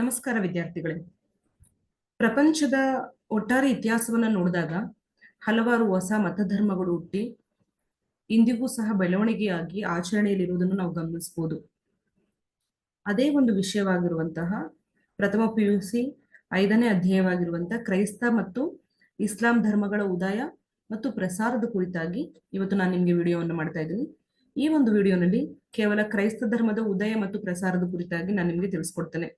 ನಮಸ್ಕಾರ ವಿದ್ಯಾರ್ಥಿಗಳೇ. ಪ್ರಪಂಚದ ಒಟ್ಟಾರೆ ಇತಿಹಾಸವನ್ನ ನೋಡಿದಾಗ ಹಲವಾರು ಹೊಸ ಮತಧರ್ಮಗಳು ಹುಟ್ಟಿ, ಇಂದಿಗೂ ಸಹ ಬೆಳವಣಿಗೆಯಾಗಿ ಆಚರಣೆಯಲ್ಲಿರುವುದನ್ನು ನಾವು ಗಮನಿಸಬಹುದು. ಅದೇ ಒಂದು ವಿಷಯವಾಗಿರುವಂತಹ ಪ್ರಥಮ ಪಿ ಯು ಸಿ ಐದನೇ ಅಧ್ಯಾಯವಾಗಿರುವಂತಹ ಕ್ರೈಸ್ತ ಮತ್ತು ಇಸ್ಲಾಂ ಧರ್ಮಗಳ ಉದಯ ಮತ್ತು ಪ್ರಸಾರದ ಕುರಿತಾಗಿ ಇವತ್ತು ನಾನು ನಿಮಗೆ ವಿಡಿಯೋವನ್ನು ಮಾಡ್ತಾ ಇದ್ದೀನಿ. ಈ ಒಂದು ವಿಡಿಯೋನಲ್ಲಿ ಕೇವಲ ಕ್ರೈಸ್ತ ಧರ್ಮದ ಉದಯ ಮತ್ತು ಪ್ರಸಾರದ ಕುರಿತಾಗಿ ನಾನು ನಿಮಗೆ ತಿಳಿಸ್ಕೊಡ್ತೇನೆ.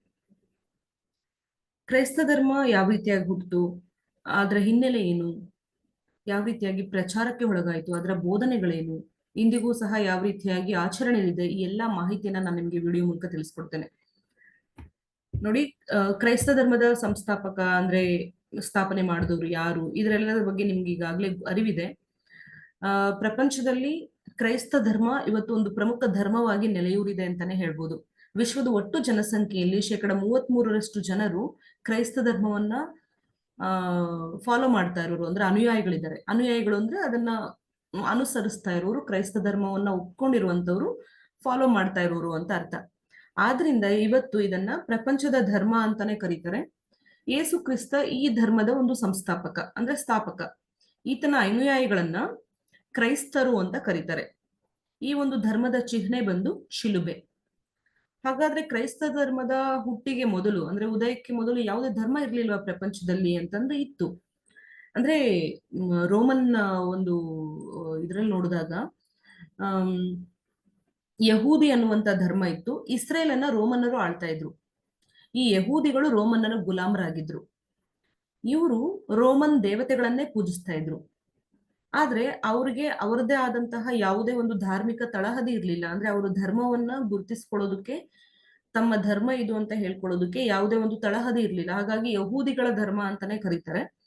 ಕ್ರೈಸ್ತ ಧರ್ಮ ಯಾವ ರೀತಿಯಾಗಿ ಹುಟ್ಟಿತು ಅದರ ಹಿನ್ನೆಲೆ ಏನು? ಯಾವ ರೀತಿಯಾಗಿ ಪ್ರಚಾರಕ್ಕೆ ಒಳಗಾಯಿತು? ಅದರ ಬೋಧನೆಗಳೇನು? ಇಂದಿಗೂ ಸಹ ಯಾವ ರೀತಿಯಾಗಿ ಆಚರಣೆಯಲ್ಲಿದೆ? ಈ ಎಲ್ಲಾ ಮಾಹಿತಿಯನ್ನ ನಾನು ನಿಮಗೆ ವಿಡಿಯೋ ಮೂಲಕ ತಿಳಿಸ್ಕೊಡ್ತೇನೆ. ನೋಡಿ ಕ್ರೈಸ್ತ ಧರ್ಮದ ಸಂಸ್ಥಾಪಕ ಅಂದ್ರೆ ಸ್ಥಾಪನೆ ಮಾಡಿದವರು ಯಾರು? ಇದರೆಲ್ಲದರ ಬಗ್ಗೆ ನಿಮ್ಗೆ ಈಗಾಗಲೇ ಅರಿವಿದೆ. ಆ, ಪ್ರಪಂಚದಲ್ಲಿ ಕ್ರೈಸ್ತ ಧರ್ಮ ಇವತ್ತು ಒಂದು ಪ್ರಮುಖ ಧರ್ಮವಾಗಿ ನೆಲೆಯೂರಿದೆ ಅಂತಾನೆ ಹೇಳ್ಬೋದು. ವಿಶ್ವದ ಒಟ್ಟು ಜನಸಂಖ್ಯೆಯಲ್ಲಿ ಶೇಕಡ ಮೂವತ್ತ್ ಮೂರರಷ್ಟು ಜನರು ಕ್ರೈಸ್ತ ಧರ್ಮವನ್ನ, ಆ ಫಾಲೋ ಮಾಡ್ತಾ ಇರೋರು, ಅಂದ್ರೆ ಅನುಯಾಯಿಗಳಿದ್ದಾರೆ. ಅನುಯಾಯಿಗಳು ಅಂದ್ರೆ ಅದನ್ನ ಅನುಸರಿಸ್ತಾ ಇರೋರು, ಕ್ರೈಸ್ತ ಧರ್ಮವನ್ನ ಒಪ್ಕೊಂಡಿರುವಂತವ್ರು ಫಾಲೋ ಮಾಡ್ತಾ ಇರೋರು ಅಂತ ಅರ್ಥ. ಆದ್ರಿಂದ ಇವತ್ತು ಇದನ್ನ ಪ್ರಪಂಚದ ಧರ್ಮ ಅಂತಾನೆ ಕರೀತಾರೆ. ಯೇಸು ಕ್ರಿಸ್ತ ಈ ಧರ್ಮದ ಒಂದು ಸಂಸ್ಥಾಪಕ, ಅಂದ್ರೆ ಸ್ಥಾಪಕ. ಈತನ ಅನುಯಾಯಿಗಳನ್ನ ಕ್ರೈಸ್ತರು ಅಂತ ಕರೀತಾರೆ. ಈ ಒಂದು ಧರ್ಮದ ಚಿಹ್ನೆ ಬಂದು ಶಿಲುಬೆ. ಹಾಗಾದ್ರೆ ಕ್ರೈಸ್ತ ಧರ್ಮದ ಹುಟ್ಟಿಗೆ ಮೊದಲು, ಅಂದ್ರೆ ಉದಯಕ್ಕೆ ಮೊದಲು ಯಾವುದೇ ಧರ್ಮ ಇರ್ಲಿಲ್ವಾ ಪ್ರಪಂಚದಲ್ಲಿ ಅಂತಂದ್ರೆ ಇತ್ತು. ಅಂದ್ರೆ ರೋಮನ್ ಒಂದು ಇದ್ರಲ್ಲಿ ನೋಡಿದಾಗ ಯಹೂದಿ ಅನ್ನುವಂತ ಧರ್ಮ ಇತ್ತು. ಇಸ್ರೇಲ್ ಅನ್ನ ರೋಮನ್ನರು ಆಳ್ತಾ ಇದ್ರು. ಈ ಯಹೂದಿಗಳು ರೋಮನ್ನರ ಗುಲಾಮರಾಗಿದ್ರು. ಇವರು ರೋಮನ್ ದೇವತೆಗಳನ್ನೇ ಪೂಜಿಸ್ತಾ ಇದ್ರು. ಆದ್ರೆ ಅವ್ರಿಗೆ ಅವರದೇ ಆದಂತಹ ಯಾವುದೇ ಒಂದು ಧಾರ್ಮಿಕ ತಳಹದಿ ಇರ್ಲಿಲ್ಲ. ಅಂದ್ರೆ ಅವರು ಧರ್ಮವನ್ನ ಗುರುತಿಸ್ಕೊಳ್ಳೋದಕ್ಕೆ, ತಮ್ಮ ಧರ್ಮ ಇದು ಅಂತ ಹೇಳ್ಕೊಳ್ಳೋದಕ್ಕೆ ಯಾವುದೇ ಒಂದು ತಳಹದಿ ಇರ್ಲಿಲ್ಲ. ಹಾಗಾಗಿ ಯಹೂದಿಗಳ ಧರ್ಮ ಅಂತಾನೆ ಕರೀತಾರೆ.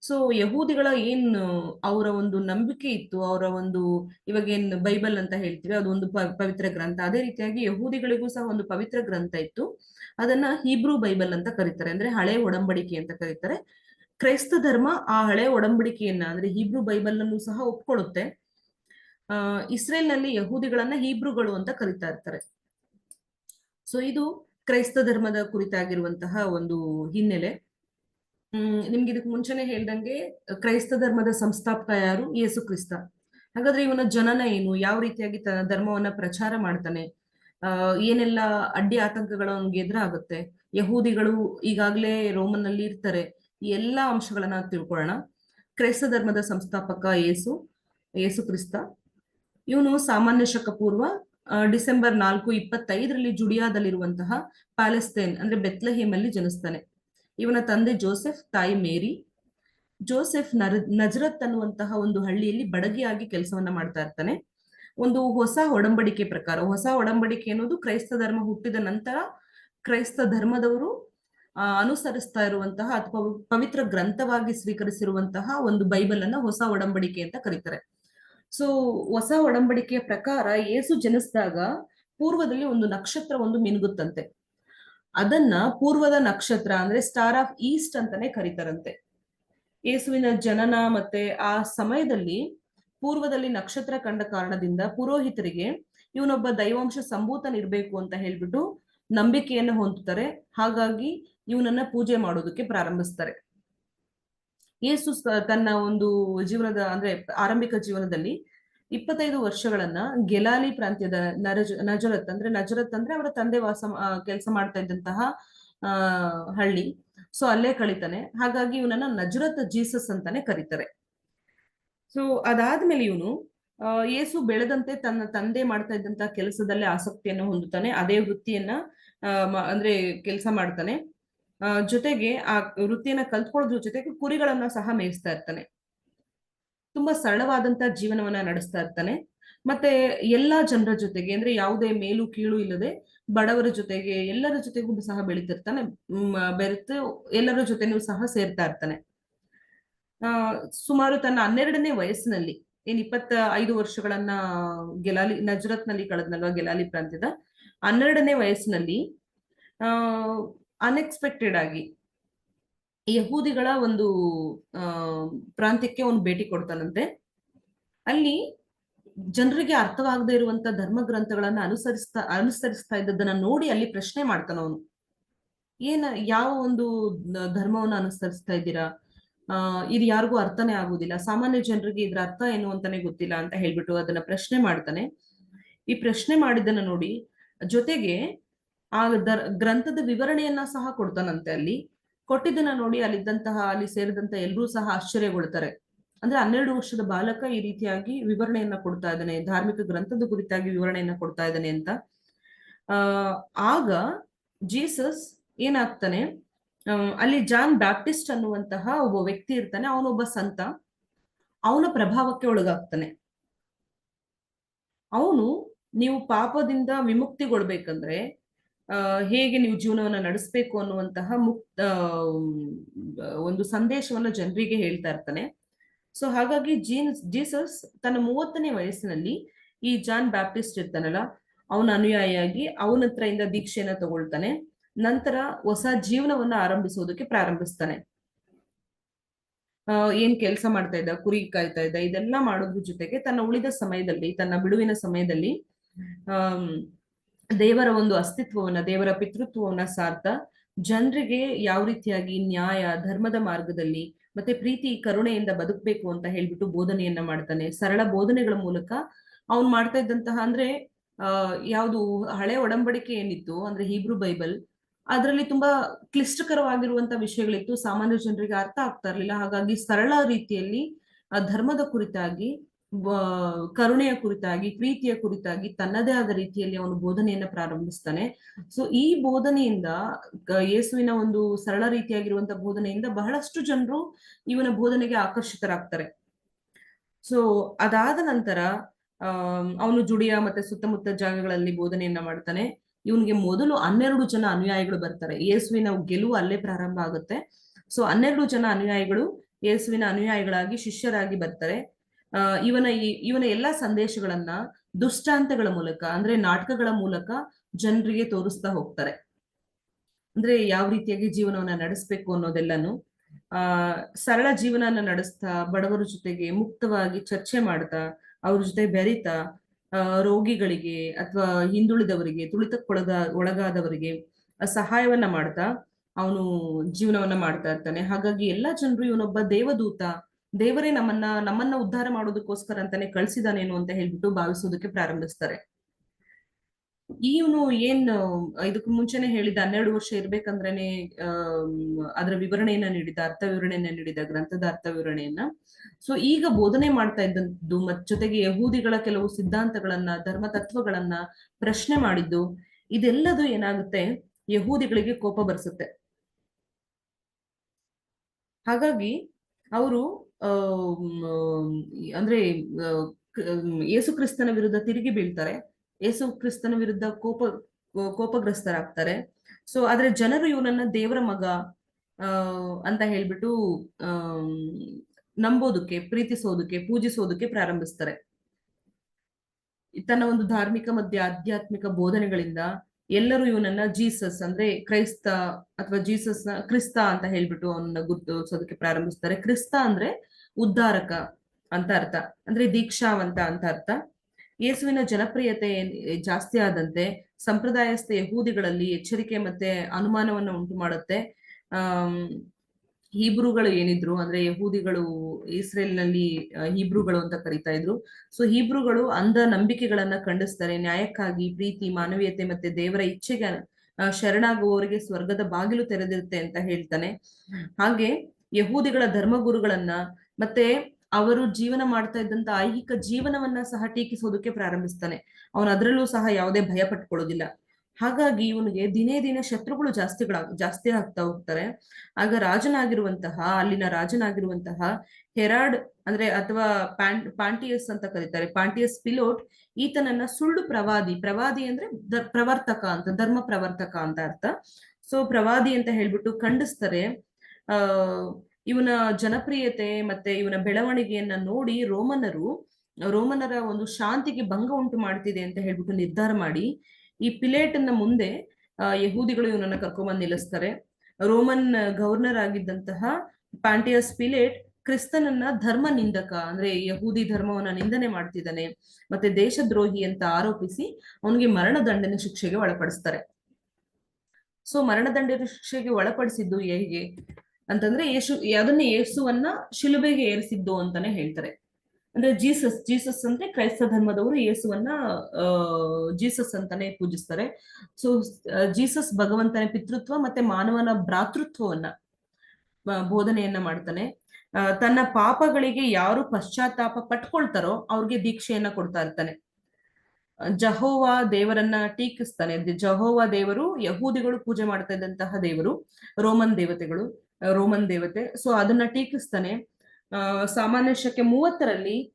ಸೊ ಯಹೂದಿಗಳ ಏನ್, ಅವರ ಒಂದು ನಂಬಿಕೆ ಇತ್ತು, ಅವರ ಒಂದು ಇವಾಗ ಏನ್ ಬೈಬಲ್ ಅಂತ ಹೇಳ್ತೀವಿ, ಅದು ಒಂದು ಪ- ಪವಿತ್ರ ಗ್ರಂಥ. ಅದೇ ರೀತಿಯಾಗಿ ಯಹೂದಿಗಳಿಗೂ ಸಹ ಒಂದು ಪವಿತ್ರ ಗ್ರಂಥ ಇತ್ತು. ಅದನ್ನ ಹೀಬ್ರೂ ಬೈಬಲ್ ಅಂತ ಕರೀತಾರೆ. ಅಂದ್ರೆ ಹಳೆ ಒಡಂಬಡಿಕೆ ಅಂತ ಕರೀತಾರೆ. ಕ್ರೈಸ್ತ ಧರ್ಮ ಆ ಹಳೆ ಒಡಂಬಡಿಕೆಯನ್ನ, ಅಂದ್ರೆ ಹೀಬ್ರೂ ಬೈಬಲ್ ಅನ್ನು ಸಹ ಒಪ್ಕೊಳ್ಳುತ್ತೆ. ಆ, ಇಸ್ರೇಲ್ನಲ್ಲಿ ಯಹೂದಿಗಳನ್ನ ಹೀಬ್ರುಗಳು ಅಂತ ಕರೀತಾ ಇರ್ತಾರೆ. ಸೊ ಇದು ಕ್ರೈಸ್ತ ಧರ್ಮದ ಕುರಿತಾಗಿರುವಂತಹ ಒಂದು ಹಿನ್ನೆಲೆ. ಹ್ಮ್, ನಿಮ್ಗೆ ಇದಕ್ಕೆ ಮುಂಚೆನೆ ಹೇಳ್ದಂಗೆ ಕ್ರೈಸ್ತ ಧರ್ಮದ ಸಂಸ್ಥಾಪಕ ಯಾರು? ಯೇಸು ಕ್ರಿಸ್ತ. ಹಾಗಾದ್ರೆ ಇವನ ಜನನ ಏನು? ಯಾವ ರೀತಿಯಾಗಿ ತನ್ನ ಧರ್ಮವನ್ನ ಪ್ರಚಾರ ಮಾಡ್ತಾನೆ? ಆ, ಏನೆಲ್ಲ ಅಡ್ಡಿ ಆತಂಕಗಳು ಅವನಿಗೆ ಎದುರಾಗುತ್ತೆ? ಯಹೂದಿಗಳು ಈಗಾಗ್ಲೇ ರೋಮನ್ನಲ್ಲಿ ಇರ್ತಾರೆ. ಈ ಎಲ್ಲಾ ಅಂಶಗಳನ್ನ ತಿಳ್ಕೊಳ್ಳೋಣ. ಕ್ರೈಸ್ತ ಧರ್ಮದ ಸಂಸ್ಥಾಪಕ ಏಸು ಏಸು ಕ್ರಿಸ್ತ. ಇವನು ಸಾಮಾನ್ಯ ಶಕ ಪೂರ್ವ ಡಿಸೆಂಬರ್ ನಾಲ್ಕು ಇಪ್ಪತ್ತೈದರಲ್ಲಿ ಜುಡಿಯಾದಲ್ಲಿರುವಂತಹ ಪ್ಯಾಲೆಸ್ತೇನ್, ಅಂದ್ರೆ ಬೆತ್ಲಹೇಮಲ್ಲಿ ಜನಿಸ್ತಾನೆ. ಇವನ ತಂದೆ ಜೋಸೆಫ್, ತಾಯಿ ಮೇರಿ. ಜೋಸೆಫ್ ನರ್, ನಜರತ್ ಅನ್ನುವಂತಹ ಒಂದು ಹಳ್ಳಿಯಲ್ಲಿ ಬಡಗಿಯಾಗಿ ಕೆಲಸವನ್ನ ಮಾಡ್ತಾ ಇರ್ತಾನೆ. ಒಂದು ಹೊಸ ಒಡಂಬಡಿಕೆ ಪ್ರಕಾರ, ಹೊಸ ಒಡಂಬಡಿಕೆ ಅನ್ನೋದು ಕ್ರೈಸ್ತ ಧರ್ಮ ಹುಟ್ಟಿದ ನಂತರ ಕ್ರೈಸ್ತ ಧರ್ಮದವರು ಅನುಸರಿಸ್ತಾ ಇರುವಂತಹ ಅಥವಾ ಪವಿತ್ರ ಗ್ರಂಥವಾಗಿ ಸ್ವೀಕರಿಸಿರುವಂತಹ ಒಂದು ಬೈಬಲ್ ಅನ್ನ ಹೊಸ ಒಡಂಬಡಿಕೆ ಅಂತ ಕರೀತಾರೆ. ಸೊ ಹೊಸ ಒಡಂಬಡಿಕೆಯ ಪ್ರಕಾರ ಏಸು ಜನಿಸಿದಾಗ ಪೂರ್ವದಲ್ಲಿ ಒಂದು ನಕ್ಷತ್ರ ಒಂದು ಮಿನುಗುತ್ತಂತೆ. ಅದನ್ನ ಪೂರ್ವದ ನಕ್ಷತ್ರ ಅಂದ್ರೆ ಸ್ಟಾರ್ ಆಫ್ ಈಸ್ಟ್ ಅಂತಾನೆ ಕರೀತಾರಂತೆ. ಯೇಸುವಿನ ಜನನ ಮತ್ತೆ ಆ ಸಮಯದಲ್ಲಿ ಪೂರ್ವದಲ್ಲಿ ನಕ್ಷತ್ರ ಕಂಡ ಕಾರಣದಿಂದ ಪುರೋಹಿತರಿಗೆ ಇವನೊಬ್ಬ ದೈವಾಂಶ ಸಂಭೂತನಿರ್ಬೇಕು ಅಂತ ಹೇಳ್ಬಿಟ್ಟು ನಂಬಿಕೆಯನ್ನು ಹೊಂದುತ್ತಾರೆ. ಹಾಗಾಗಿ ಇವನನ್ನ ಪೂಜೆ ಮಾಡೋದಕ್ಕೆ ಪ್ರಾರಂಭಿಸ್ತಾರೆ. ಯೇಸು ತನ್ನ ಒಂದು ಜೀವನದ, ಅಂದ್ರೆ ಆರಂಭಿಕ ಜೀವನದಲ್ಲಿ ಇಪ್ಪತ್ತೈದು ವರ್ಷಗಳನ್ನ ಗೆಲಾಲಿ ಪ್ರಾಂತ್ಯದ ನರಜ, ನಜರತ್ ಅಂದ್ರೆ ನಜರತ್ ಅಂದ್ರೆ ಅವರ ತಂದೆ ವಾಸ ಕೆಲಸ ಮಾಡ್ತಾ ಇದ್ದಂತಹ, ಆ, ಹಳ್ಳಿ. ಸೊ, ಅಲ್ಲೇ ಕಳಿತಾನೆ. ಹಾಗಾಗಿ ಇವನನ್ನ ನಜರತ್ ಜೀಸಸ್ ಅಂತಾನೆ ಕರೀತಾರೆ. ಸೊ, ಅದಾದ್ಮೇಲೆ ಇವನು ಯೇಸು ಬೆಳೆದಂತೆ ತನ್ನ ತಂದೆ ಮಾಡ್ತಾ ಇದ್ದಂತಹ ಕೆಲಸದಲ್ಲೇ ಆಸಕ್ತಿಯನ್ನು ಹೊಂದುತ್ತಾನೆ. ಅದೇ ವೃತ್ತಿಯನ್ನ ಅಂದ್ರೆ ಕೆಲಸ ಮಾಡ್ತಾನೆ. ಜೊತೆಗೆ ಆ ವೃತ್ತಿಯನ್ನ ಕಲ್ತ್ಕೊಳ್ಳೋದ್ರ ಜೊತೆಗೆ ಕುರಿಗಳನ್ನ ಸಹ ಮೇಯಿಸ್ತಾ ಇರ್ತಾನೆ. ತುಂಬಾ ಸರಳವಾದಂತ ಜೀವನವನ್ನ ನಡೆಸ್ತಾ ಇರ್ತಾನೆ. ಮತ್ತೆ ಎಲ್ಲಾ ಜನರ ಜೊತೆಗೆ ಅಂದ್ರೆ ಯಾವುದೇ ಮೇಲು ಕೀಳು ಇಲ್ಲದೆ ಬಡವರ ಜೊತೆಗೆ ಎಲ್ಲರ ಜೊತೆಗೂ ಸಹ ಬೆಳಿತಿರ್ತಾನೆ. ಬೆರೆತು ಎಲ್ಲರ ಜೊತೆನೂ ಸಹ ಸೇರ್ತಾ ಇರ್ತಾನೆ. ಆ, ಸುಮಾರು ತನ್ನ ಹನ್ನೆರಡನೇ ವಯಸ್ಸಿನಲ್ಲಿ, ಏನ್ ಇಪ್ಪತ್ತ ಐದು ವರ್ಷಗಳನ್ನ ಗೆಲಾಲಿ, ನಜರತ್ನಲ್ಲಿ ಕಳೆದ್ನಲ್ವಾ ಗೆಲಾಲಿ ಪ್ರಾಂತ್ಯದ? ಹನ್ನೆರಡನೇ ವಯಸ್ಸಿನಲ್ಲಿ, ಆ ಅನ್ಎಕ್ಸ್ಪೆಕ್ಟೆಡ್ ಆಗಿ ಯಹೂದಿಗಳ ಒಂದು ಪ್ರಾಂತ್ಯಕ್ಕೆ ಅವನು ಭೇಟಿ ಕೊಡ್ತಾನಂತೆ. ಅಲ್ಲಿ ಜನರಿಗೆ ಅರ್ಥವಾಗದೇ ಇರುವಂತ ಧರ್ಮ ಗ್ರಂಥಗಳನ್ನ ಅನುಸರಿಸ್ತಾ ಅನುಸರಿಸ್ತಾ ಇದ್ದದನ್ನ ನೋಡಿ ಅಲ್ಲಿ ಪ್ರಶ್ನೆ ಮಾಡ್ತಾನ ಅವನು. ಏನ, ಯಾವ ಒಂದು ಧರ್ಮವನ್ನ ಅನುಸರಿಸ್ತಾ ಇದ್ದೀರಾ? ಆ, ಇದು ಯಾರಿಗೂ ಅರ್ಥನೇ ಆಗುದಿಲ್ಲ. ಸಾಮಾನ್ಯ ಜನರಿಗೆ ಇದ್ರ ಅರ್ಥ ಏನು ಅಂತಾನೆ ಗೊತ್ತಿಲ್ಲ ಅಂತ ಹೇಳ್ಬಿಟ್ಟು ಅದನ್ನ ಪ್ರಶ್ನೆ ಮಾಡ್ತಾನೆ. ಈ ಪ್ರಶ್ನೆ ಮಾಡಿದ್ದನ್ನ ನೋಡಿ ಜೊತೆಗೆ ಆ ಗ್ರಂಥದ ವಿವರಣೆಯನ್ನ ಸಹ ಕೊಡ್ತಾನಂತೆ ಅಲ್ಲಿ. ಕೊಟ್ಟಿದ್ದನ್ನ ನೋಡಿ ಅಲ್ಲಿದ್ದಂತಹ, ಅಲ್ಲಿ ಸೇರಿದಂತ ಎಲ್ಲರೂ ಸಹ ಆಶ್ಚರ್ಯಗೊಳ್ತಾರೆ. ಅಂದ್ರೆ ಹನ್ನೆರಡು ವರ್ಷದ ಬಾಲಕ ಈ ರೀತಿಯಾಗಿ ವಿವರಣೆಯನ್ನ ಕೊಡ್ತಾ ಇದ್ದಾನೆ, ಧಾರ್ಮಿಕ ಗ್ರಂಥದ ಕುರಿತಾಗಿ ವಿವರಣೆಯನ್ನ ಕೊಡ್ತಾ ಇದ್ದಾನೆ ಅಂತ. ಆಗ ಜೀಸಸ್ ಏನಾಗ್ತಾನೆ ಅಲ್ಲಿ ಜಾನ್ ಬ್ಯಾಪ್ಟಿಸ್ಟ್ ಅನ್ನುವಂತಹ ಒಬ್ಬ ವ್ಯಕ್ತಿ ಇರ್ತಾನೆ, ಅವನೊಬ್ಬ ಸಂತ. ಅವನ ಪ್ರಭಾವಕ್ಕೆ ಒಳಗಾಗ್ತಾನೆ. ಅವನು ನೀವು ಪಾಪದಿಂದ ವಿಮುಕ್ತಿಗೊಳ್ಬೇಕಂದ್ರೆ ಹೇಗೆ ನೀವು ಜೀವನವನ್ನ ನಡೆಸಬೇಕು ಅನ್ನುವಂತಹ ಮುಕ್ತ ಆ, ಒಂದು ಸಂದೇಶವನ್ನ ಜನರಿಗೆ ಹೇಳ್ತಾ ಇರ್ತಾನೆ. ಸೊ ಹಾಗಾಗಿ ಜೀನ್ಸ್ ಜೀಸಸ್ ತನ್ನ ಮೂವತ್ತನೇ ವಯಸ್ಸಿನಲ್ಲಿ ಈ ಜಾನ್ ಬ್ಯಾಪ್ಟಿಸ್ಟ್ ಇರ್ತಾನಲ್ಲ ಅವನ ಅನುಯಾಯಿಯಾಗಿ ಅವನ ಹತ್ರ ಇಂದ ದೀಕ್ಷೆಯನ್ನ ತಗೊಳ್ತಾನೆ. ನಂತರ ಹೊಸ ಜೀವನವನ್ನ ಆರಂಭಿಸೋದಕ್ಕೆ ಪ್ರಾರಂಭಿಸ್ತಾನೆ. ಆ, ಏನ್ ಕೆಲಸ ಮಾಡ್ತಾ ಇದ್ದ ಕುರಿ ಕಾಯ್ತಾ ಇದ್ದ ಇದೆಲ್ಲ ಮಾಡೋದ್ರ ಜೊತೆಗೆ ತನ್ನ ಉಳಿದ ಸಮಯದಲ್ಲಿ ತನ್ನ ಬಿಡುವಿನ ಸಮಯದಲ್ಲಿ ಆಮ್, ದೇವರ ಒಂದು ಅಸ್ತಿತ್ವವನ್ನ, ದೇವರ ಪಿತೃತ್ವವನ್ನ ಸಾರ್ಥ ಜನರಿಗೆ ಯಾವ ರೀತಿಯಾಗಿ ನ್ಯಾಯ, ಧರ್ಮದ ಮಾರ್ಗದಲ್ಲಿ ಮತ್ತೆ ಪ್ರೀತಿ, ಕರುಣೆಯಿಂದ ಬದುಕಬೇಕು ಅಂತ ಹೇಳ್ಬಿಟ್ಟು ಬೋಧನೆಯನ್ನ ಮಾಡ್ತಾನೆ. ಸರಳ ಬೋಧನೆಗಳ ಮೂಲಕ ಅವ್ನ್ ಮಾಡ್ತಾ ಇದ್ದಂತಹ ಅಂದ್ರೆ ಯಾವುದು ಹಳೆ ಒಡಂಬಡಿಕೆ ಏನಿತ್ತು ಅಂದ್ರೆ ಹೀಬ್ರು ಬೈಬಲ್, ಅದರಲ್ಲಿ ತುಂಬಾ ಕ್ಲಿಷ್ಟಕರವಾಗಿರುವಂತ ವಿಷಯಗಳಿತ್ತು. ಸಾಮಾನ್ಯ ಜನರಿಗೆ ಅರ್ಥ ಆಗ್ತಾ ಇರ್ಲಿಲ್ಲ. ಹಾಗಾಗಿ ಸರಳ ರೀತಿಯಲ್ಲಿ ಧರ್ಮದ ಕುರಿತಾಗಿ ಕರುಣೆಯ ಕುರಿತಾಗಿ, ಪ್ರೀತಿಯ ಕುರಿತಾಗಿ ತನ್ನದೇ ಆದ ರೀತಿಯಲ್ಲಿ ಅವನು ಬೋಧನೆಯನ್ನ ಪ್ರಾರಂಭಿಸ್ತಾನೆ. ಸೊ ಈ ಬೋಧನೆಯಿಂದ ಯೇಸುವಿನ ಒಂದು ಸರಳ ರೀತಿಯಾಗಿರುವಂತ ಬೋಧನೆಯಿಂದ ಬಹಳಷ್ಟು ಜನರು ಇವನ ಬೋಧನೆಗೆ ಆಕರ್ಷಿತರಾಗ್ತಾರೆ. ಸೊ ಅದಾದ ನಂತರ ಅವನು ಜುಡಿಯ ಮತ್ತೆ ಸುತ್ತಮುತ್ತ ಜಾಗಗಳಲ್ಲಿ ಬೋಧನೆಯನ್ನ ಮಾಡ್ತಾನೆ. ಇವನಿಗೆ ಮೊದಲು ಹನ್ನೆರಡು ಜನ ಅನುಯಾಯಿಗಳು ಬರ್ತಾರೆ. ಯೇಸುವಿನ ಗೆಲುವು ಅಲ್ಲೇ ಪ್ರಾರಂಭ ಆಗುತ್ತೆ. ಸೊ ಹನ್ನೆರಡು ಜನ ಅನುಯಾಯಿಗಳು ಯೇಸುವಿನ ಅನುಯಾಯಿಗಳಾಗಿ ಶಿಷ್ಯರಾಗಿ ಬರ್ತಾರೆ. ಇವನ ಇವನ ಎಲ್ಲಾ ಸಂದೇಶಗಳನ್ನ ದುಷ್ಟಾಂತಗಳ ಮೂಲಕ, ಅಂದ್ರೆ ನಾಟಕಗಳ ಮೂಲಕ ಜನರಿಗೆ ತೋರಿಸ್ತಾ ಹೋಗ್ತಾರೆ. ಅಂದ್ರೆ ಯಾವ ರೀತಿಯಾಗಿ ಜೀವನವನ್ನ ನಡೆಸ್ಬೇಕು ಅನ್ನೋದೆಲ್ಲನು, ಆ, ಸರಳ ಜೀವನನ ನಡೆಸ್ತಾ, ಬಡವರ ಜೊತೆಗೆ ಮುಕ್ತವಾಗಿ ಚರ್ಚೆ ಮಾಡ್ತಾ, ಅವ್ರ ಜೊತೆ ಬೆರಿತಾ ರೋಗಿಗಳಿಗೆ ಅಥವಾ ಹಿಂದುಳಿದವರಿಗೆ, ತುಳಿತಕ್ಕೊಳಗ, ಒಳಗಾದವರಿಗೆ ಸಹಾಯವನ್ನ ಮಾಡ್ತಾ, ಅವನು ಜೀವನವನ್ನ ಮಾಡ್ತಾ ಇರ್ತಾನೆ. ಹಾಗಾಗಿ ಎಲ್ಲಾ ಜನರು ಇವನೊಬ್ಬ ದೇವದೂತ ದೇವರೇ ನಮ್ಮನ್ನ ನಮ್ಮನ್ನ ಉದ್ಧಾರ ಮಾಡೋದಕ್ಕೋಸ್ಕರ ಅಂತಾನೆ ಕಳ್ಸಿದಾನೇನು ಅಂತ ಹೇಳ್ಬಿಟ್ಟು ಭಾವಿಸೋದಕ್ಕೆ ಪ್ರಾರಂಭಿಸ್ತಾರೆ. ಇವನು ಏನ್ ಇದಕ್ಕೆ ಮುಂಚೆನೆ ಹೇಳಿದ ಹನ್ನೆರಡು ವರ್ಷ ಇರ್ಬೇಕಂದ್ರೇನೆ ಅದರ ವಿವರಣೆಯನ್ನ ನೀಡಿದ, ಅರ್ಥ ವಿವರಣೆಯನ್ನ ನೀಡಿದ, ಗ್ರಂಥದ ಅರ್ಥ ವಿವರಣೆಯನ್ನ. ಸೊ ಈಗ ಬೋಧನೆ ಮಾಡ್ತಾ ಇದ್ದದ್ದು ಮತ್ ಜೊತೆಗೆ ಯಹೂದಿಗಳ ಕೆಲವು ಸಿದ್ಧಾಂತಗಳನ್ನ ಧರ್ಮ ತತ್ವಗಳನ್ನ ಪ್ರಶ್ನೆ ಮಾಡಿದ್ದು, ಇದೆಲ್ಲದು ಏನಾಗುತ್ತೆ? ಯಹೂದಿಗಳಿಗೆ ಕೋಪ ಬರ್ಸುತ್ತೆ. ಹಾಗಾಗಿ, ಅವರು ಅಂದ್ರೆ ಯೇಸು ಕ್ರಿಸ್ತನ ವಿರುದ್ಧ ತಿರುಗಿ ಬೀಳ್ತಾರೆ. ಯೇಸು ಕ್ರಿಸ್ತನ ವಿರುದ್ಧ ಕೋಪ ಕೋಪಗ್ರಸ್ತರಾಗ್ತಾರೆ. ಸೊ, ಆದ್ರೆ ಜನರು ಇವನನ್ನ ದೇವರ ಮಗ ಅಂತ ಹೇಳ್ಬಿಟ್ಟು ನಂಬೋದಕ್ಕೆ, ಪ್ರೀತಿಸೋದಕ್ಕೆ, ಪೂಜಿಸೋದಕ್ಕೆ ಪ್ರಾರಂಭಿಸ್ತಾರೆ. ತನ್ನ ಒಂದು ಧಾರ್ಮಿಕ ಮತ್ತೆ ಆಧ್ಯಾತ್ಮಿಕ ಬೋಧನೆಗಳಿಂದ ಎಲ್ಲರೂ ಇವನನ್ನ ಜೀಸಸ್ ಅಂದ್ರೆ ಕ್ರೈಸ್ತ ಅಥವಾ ಜೀಸಸ್ನ ಕ್ರಿಸ್ತ ಅಂತ ಹೇಳ್ಬಿಟ್ಟು ಅವನನ್ನ ಗುರುತಿಸೋದಕ್ಕೆ ಪ್ರಾರಂಭಿಸ್ತಾರೆ. ಕ್ರಿಸ್ತ ಅಂದ್ರೆ ಉದ್ಧಾರಕ ಅಂತ ಅರ್ಥ. ಅಂದ್ರೆ ದೀಕ್ಷಾವಂತ ಅಂತ ಅರ್ಥ. ಯೇಸುವಿನ ಜನಪ್ರಿಯತೆ ಜಾಸ್ತಿ ಆದಂತೆ ಸಂಪ್ರದಾಯಸ್ಥ ಯಹೂದಿಗಳಲ್ಲಿ ಎಚ್ಚರಿಕೆ ಮತ್ತೆ ಅನುಮಾನವನ್ನು ಉಂಟು ಮಾಡುತ್ತೆ ಆಮ್, ಹೀಬ್ರುಗಳು ಏನಿದ್ರು, ಅಂದ್ರೆ ಯಹೂದಿಗಳು ಇಸ್ರೇಲ್ನಲ್ಲಿ ಹೀಬ್ರುಗಳು ಅಂತ ಕರಿತಾ ಇದ್ರು. ಸೊ ಹೀಬ್ರುಗಳು ಅಂಧ ನಂಬಿಕೆಗಳನ್ನ ಖಂಡಿಸ್ತಾರೆ. ನ್ಯಾಯಕ್ಕಾಗಿ, ಪ್ರೀತಿ, ಮಾನವೀಯತೆ ಮತ್ತೆ ದೇವರ ಇಚ್ಛೆಗೆ ಶರಣಾಗುವವರಿಗೆ ಸ್ವರ್ಗದ ಬಾಗಿಲು ತೆರೆದಿರುತ್ತೆ ಅಂತ ಹೇಳ್ತಾನೆ. ಹಾಗೆ ಯಹೂದಿಗಳ ಧರ್ಮಗುರುಗಳನ್ನ ಮತ್ತೆ ಅವರು ಜೀವನ ಮಾಡ್ತಾ ಇದ್ದಂತ ಐಹಿಕ ಜೀವನವನ್ನ ಸಹ ಟೀಕಿಸೋದಕ್ಕೆ ಪ್ರಾರಂಭಿಸ್ತಾನೆ. ಅವನು ಅದರಲ್ಲೂ ಸಹ ಯಾವುದೇ ಭಯ ಪಟ್ಕೊಳ್ಳೋದಿಲ್ಲ. ಹಾಗಾಗಿ ಇವನಿಗೆ ದಿನೇ ದಿನೇ ಶತ್ರುಗಳು ಜಾಸ್ತಿಗಳ ಜಾಸ್ತಿ ಆಗ್ತಾ ಹೋಗ್ತಾರೆ. ಆಗ ರಾಜನಾಗಿರುವಂತಹ, ಅಲ್ಲಿನ ರಾಜನಾಗಿರುವಂತಹ ಹೆರಾಡ್ ಅಂದ್ರೆ ಅಥವಾ ಪ್ಯಾನ್ ಪಾಂಟಿಯಸ್ ಅಂತ ಕರೀತಾರೆ. ಪಾಂಟಿಯಸ್ ಪಿಲೋಟ್ ಈತನನ್ನ ಸುಳ್ಳು ಪ್ರವಾದಿ ಪ್ರವಾದಿ ಅಂದ್ರೆ ಪ್ರವರ್ತಕ ಅಂತ, ಧರ್ಮ ಪ್ರವರ್ತಕ ಅಂತ ಅರ್ಥ. ಸೊ ಪ್ರವಾದಿ ಅಂತ ಹೇಳ್ಬಿಟ್ಟು ಖಂಡಿಸ್ತಾರೆ. ಆ, ಇವನ ಜನಪ್ರಿಯತೆ ಮತ್ತೆ ಇವನ ಬೆಳವಣಿಗೆಯನ್ನ ನೋಡಿ ರೋಮನರು, ರೋಮನರ ಒಂದು ಶಾಂತಿಗೆ ಭಂಗ ಉಂಟು ಮಾಡ್ತಿದೆ ಅಂತ ಹೇಳ್ಬಿಟ್ಟು ನಿರ್ಧಾರ ಮಾಡಿ. ಈ ಪಿಲೇಟನ್ನ ಮುಂದೆ ಆ, ಯಹೂದಿಗಳು ಇವನನ್ನ ಕರ್ಕೊಂಡ್ಬಂದು ನಿಲ್ಲಿಸ್ತಾರೆ. ರೋಮನ್ ಗವರ್ನರ್ ಆಗಿದ್ದಂತಹ ಪ್ಯಾಂಟಿಯಸ್ ಪಿಲೇಟ್ ಕ್ರಿಸ್ತನನ್ನ ಧರ್ಮ ನಿಂದಕ ಅಂದ್ರೆ ಯಹೂದಿ ಧರ್ಮವನ್ನ ನಿಂದನೆ ಮಾಡ್ತಿದ್ದಾನೆ. ಮತ್ತೆ ದೇಶದ್ರೋಹಿ ಅಂತ ಆರೋಪಿಸಿ ಅವನಿಗೆ ಮರಣದಂಡನೆ ಶಿಕ್ಷೆಗೆ ಒಳಪಡಿಸ್ತಾರೆ. ಸೊ ಮರಣದಂಡನೆ ಶಿಕ್ಷೆಗೆ ಒಳಪಡಿಸಿದ್ದು ಹೇಗೆ? ಅಂತಂದ್ರೆ ಯೇಸು ಅದನ್ನ ಯೇಸುವನ್ನ ಶಿಲುಬೆಗೆ ಏರಿಸಿದ್ದು ಅಂತಾನೆ ಹೇಳ್ತಾರೆ. ಅಂದ್ರೆ ಜೀಸಸ್ ಜೀಸಸ್ ಅಂದ್ರೆ ಕ್ರೈಸ್ತ ಧರ್ಮದವರು ಯೇಸುವನ್ನ ಜೀಸಸ್ ಅಂತಾನೆ ಪೂಜಿಸ್ತಾರೆ. ಸೊ ಜೀಸಸ್ ಭಗವಂತನ ಪಿತೃತ್ವ ಮತ್ತೆ ಮಾನವನ ಭ್ರಾತೃತ್ವವನ್ನ ಬೋಧನೆಯನ್ನ ಮಾಡ್ತಾನೆ. ತನ್ನ ಪಾಪಗಳಿಗೆ ಯಾರು ಪಶ್ಚಾತ್ತಾಪ ಪಟ್ಕೊಳ್ತಾರೋ ಅವ್ರಿಗೆ ದೀಕ್ಷೆಯನ್ನ ಕೊಡ್ತಾ ಇರ್ತಾನೆ. ಜಹೋವಾ ದೇವರನ್ನ ಟೀಕಿಸ್ತಾನೆ. ಜಹೋವಾ ದೇವರು ಯಹೂದಿಗಳು ಪೂಜೆ ಮಾಡ್ತಾ ಇದ್ದಂತಹ ದೇವರು, ರೋಮನ್ ದೇವತೆಗಳು, ರೋಮನ್ ದೇವತೆ. ಸೊ ಅದನ್ನ ಟೀಕಿಸ್ತಾನೆ. ಸಾಮಾನ್ಯ ಶಕೆ ಮೂವತ್ತರಲ್ಲಿ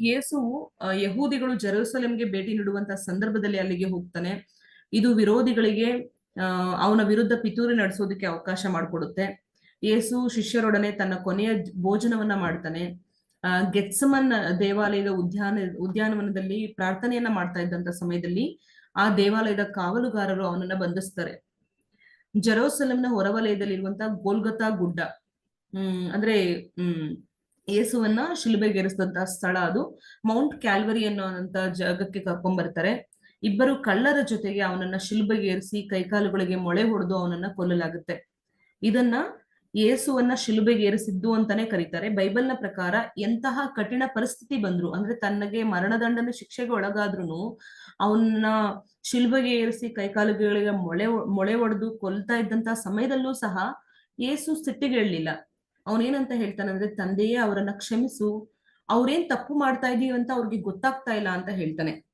ಯೇಸುವು ಯಹೂದಿಗಳು ಜೆರೂಸಲೇಂಗೆ ಭೇಟಿ ನೀಡುವಂತಹ ಸಂದರ್ಭದಲ್ಲಿ ಅಲ್ಲಿಗೆ ಹೋಗ್ತಾನೆ. ಇದು ವಿರೋಧಿಗಳಿಗೆ ಅವನ ವಿರುದ್ಧ ಪಿತೂರಿ ನಡೆಸೋದಕ್ಕೆ ಅವಕಾಶ ಮಾಡಿಕೊಡುತ್ತೆ. ಯೇಸು ಶಿಷ್ಯರೊಡನೆ ತನ್ನ ಕೊನೆಯ ಭೋಜನವನ್ನ ಮಾಡ್ತಾನೆ. ಅಹ್ ಗೆತ್ಸಮನ್ ದೇವಾಲಯದ ಉದ್ಯಾನ, ಉದ್ಯಾನವನದಲ್ಲಿ ಪ್ರಾರ್ಥನೆಯನ್ನ ಮಾಡ್ತಾ ಇದ್ದಂತ ಸಮಯದಲ್ಲಿ ಆ ದೇವಾಲಯದ ಕಾವಲುಗಾರರು ಅವನನ್ನ ಬಂಧಿಸ್ತಾರೆ. ಜೆರೂಸಲೇಂನ ಹೊರವಲಯದಲ್ಲಿರುವಂತಹ ಗೋಲ್ಗತಾ ಗುಡ್ಡ. ಅಂದ್ರೆ, ಹ್ಮ್ ಯೇಸುವನ್ನ ಶಿಲುಬೆಗೇರಿಸಿದಂತಹ ಸ್ಥಳ ಅದು. ಮೌಂಟ್ ಕ್ಯಾಲ್ವರಿ ಅನ್ನುವಂತ ಜಾಗಕ್ಕೆ ಕರ್ಕೊಂಡ್ ಬರ್ತಾರೆ. ಇಬ್ಬರು ಕಳ್ಳರ ಜೊತೆಗೆ ಅವನನ್ನ ಶಿಲುಬೆಗೇರಿಸಿ ಕೈಕಾಲುಗಳಿಗೆ ಮೊಳೆ ಹೊಡೆದು ಅವನನ್ನ ಕೊಲ್ಲಲಾಗುತ್ತೆ. ಇದನ್ನ ಯೇಸುವನ್ನ ಶಿಲುಬೆಗೇರಿಸಿದ್ದು ಅಂತಾನೆ ಕರೀತಾರೆ. ಬೈಬಲ್ನ ಪ್ರಕಾರ ಎಂತಹ ಕಠಿಣ ಪರಿಸ್ಥಿತಿ ಬಂದ್ರು, ಅಂದ್ರೆ ತನ್ನಗೆ ಮರಣದಂಡನೆ ಶಿಕ್ಷೆಗೆ ಒಳಗಾದ್ರೂ ಅವನ್ನ ಶಿಲುಬೆಗೆ ಏರಿಸಿ ಕೈಕಾಲುಗಳಿಗೆ ಮೊಳೆ ಮೊಳೆ ಒಡೆದು ಕೊಲ್ತಾ ಇದ್ದಂತಹ ಸಮಯದಲ್ಲೂ ಸಹ ಯೇಸು ಸಿಟ್ಟಿಗೇಳಲಿಲ್ಲ ಅವನೇನಂತ ಹೇಳ್ತಾನಂದ್ರೆ, ತಂದೆಯೇ ಅವರನ್ನ ಕ್ಷಮಿಸು. ಅವ್ರೇನ್ ತಪ್ಪು ಮಾಡ್ತಾ ಇದೀವಿ ಅಂತ ಅವ್ರಿಗೆ ಗೊತ್ತಾಗ್ತಾ ಇಲ್ಲ ಅಂತ ಹೇಳ್ತಾನೆ.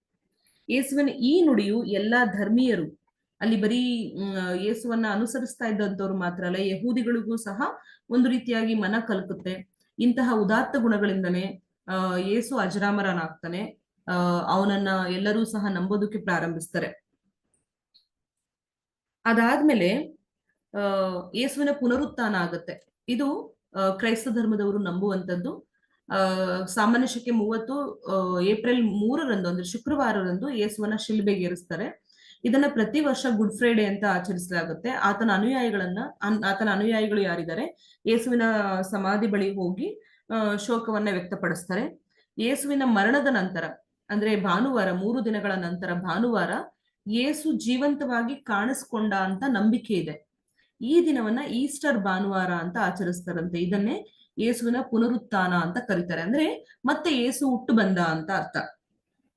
ಯೇಸುವಿನ ಈ ನುಡಿಯು ಎಲ್ಲಾ ಧರ್ಮೀಯರು, ಅಲ್ಲಿ ಬರೀ ಯೇಸುವನ್ನ ಅನುಸರಿಸ್ತಾ ಇದ್ದಂಥವ್ರು ಮಾತ್ರ ಅಲ್ಲ, ಯಹೂದಿಗಳಿಗೂ ಸಹ ಒಂದು ರೀತಿಯಾಗಿ ಮನ ಕಲ್ಕುತ್ತೆ. ಇಂತಹ ಉದಾತ್ತ ಗುಣಗಳಿಂದನೇ, ಆ, ಯೇಸು ಅಜರಾಮರನಾಗ್ತಾನೆ. ಅಹ್ ಅವನನ್ನ ಎಲ್ಲರೂ ಸಹ ನಂಬೋದಕ್ಕೆ ಪ್ರಾರಂಭಿಸ್ತಾರೆ. ಅದಾದ್ಮೇಲೆ ಅಹ್ ಯೇಸುವಿನ ಪುನರುತ್ಥಾನ ಆಗುತ್ತೆ. ಇದು ಕ್ರೈಸ್ತ ಧರ್ಮದವರು ನಂಬುವಂಥದ್ದು. ಸಾಮಾನ್ಯ ಶಕೆ ಮೂವತ್ತು ಏಪ್ರಿಲ್ ಮೂರರಂದು, ಅಂದ್ರೆ ಶುಕ್ರವಾರರಂದು ಯೇಸುವನ್ನ ಶಿಲ್ಬೆಗೇರಿಸ್ತಾರೆ ಇದನ್ನ ಪ್ರತಿ ವರ್ಷ ಗುಡ್ ಫ್ರೈಡೆ ಅಂತ ಆಚರಿಸಲಾಗುತ್ತೆ. ಆತನ ಅನುಯಾಯಿಗಳನ್ನ, ಅನ್- ಆತನ ಅನುಯಾಯಿಗಳು ಯಾರಿದ್ದಾರೆ? ಯೇಸುವಿನ ಸಮಾಧಿ ಬಳಿ ಹೋಗಿ ಶೋಕವನ್ನ ವ್ಯಕ್ತಪಡಿಸ್ತಾರೆ. ಯೇಸುವಿನ ಮರಣದ ನಂತರ, ಅಂದ್ರೆ ಭಾನುವಾರ, ಮೂರು ದಿನಗಳ ನಂತರ ಭಾನುವಾರ, ಯೇಸು ಜೀವಂತವಾಗಿ ಕಾಣಿಸ್ಕೊಂಡ ಅಂತ ನಂಬಿಕೆ ಇದೆ. ಈ ದಿನವನ್ನ ಈಸ್ಟರ್ ಭಾನುವಾರ ಅಂತ ಆಚರಿಸ್ತಾರಂತೆ. ಇದನ್ನೇ ಯೇಸುವಿನ ಪುನರುತ್ಥಾನ ಅಂತ ಕರೀತಾರೆ. ಅಂದ್ರೆ ಮತ್ತೆ ಯೇಸು ಹುಟ್ಟು ಬಂದ ಅಂತ ಅರ್ಥ.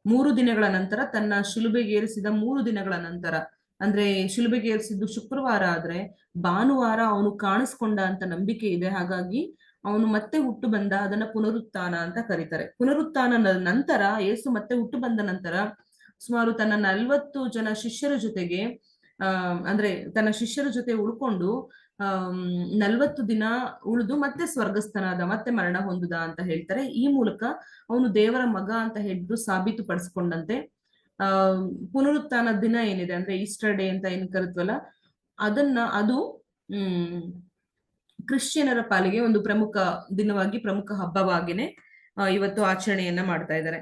ಮೂರು ದಿನಗಳ ನಂತರ ತನ್ನ ಶಿಲುಬೆಗೇರಿಸಿದ ಮೂರು ದಿನಗಳ ನಂತರ, ಅಂದ್ರೆ ಶಿಲುಬೆಗೇರಿಸಿದ್ದು ಶುಕ್ರವಾರ ಆದ್ರೆ ಭಾನುವಾರ ಅವನು ಕಾಣಿಸ್ಕೊಂಡ ಅಂತ ನಂಬಿಕೆ ಇದೆ. ಹಾಗಾಗಿ ಅವನು ಮತ್ತೆ ಹುಟ್ಟು ಬಂದ, ಅದನ್ನ ಪುನರುತ್ಥಾನ ಅಂತ ಕರೀತಾರೆ. ಪುನರುತ್ಥಾನ ನಂತರ ಯೇಸು ಮತ್ತೆ ಹುಟ್ಟು ಬಂದ ನಂತರ ಸುಮಾರು ತನ್ನ ನಲ್ವತ್ತು ಜನ ಶಿಷ್ಯರ ಜೊತೆಗೆ ಅಂದ್ರೆ ತನ್ನ ಶಿಷ್ಯರ ಜೊತೆ ಉಳ್ಕೊಂಡು ಆಮ್, ನಲ್ವತ್ತು ದಿನ ಉಳಿದು ಮತ್ತೆ ಸ್ವರ್ಗಸ್ಥನಾದ ಮತ್ತೆ ಮರಣ ಹೊಂದುದ ಅಂತ ಹೇಳ್ತಾರೆ. ಈ ಮೂಲಕ ಅವನು ದೇವರ ಮಗ ಅಂತ ಹೇಳಿದ್ರು ಸಾಬೀತು ಪಡಿಸ್ಕೊಂಡಂತೆ ಪುನರುತ್ಥಾನ ದಿನ ಏನಿದೆ ಅಂದ್ರೆ ಈಸ್ಟರ್ ಡೇ ಅಂತ ಏನ್ ಕರಿತ್ವಲ್ಲ ಅದನ್ನ ಅದು ಹ್ಮ್ ಕ್ರಿಶ್ಚಿಯನರ ಪಾಲಿಗೆ ಒಂದು ಪ್ರಮುಖ ದಿನವಾಗಿ ಪ್ರಮುಖ ಹಬ್ಬವಾಗಿನೇ ಇವತ್ತು ಆಚರಣೆಯನ್ನ ಮಾಡ್ತಾ ಇದ್ದಾರೆ.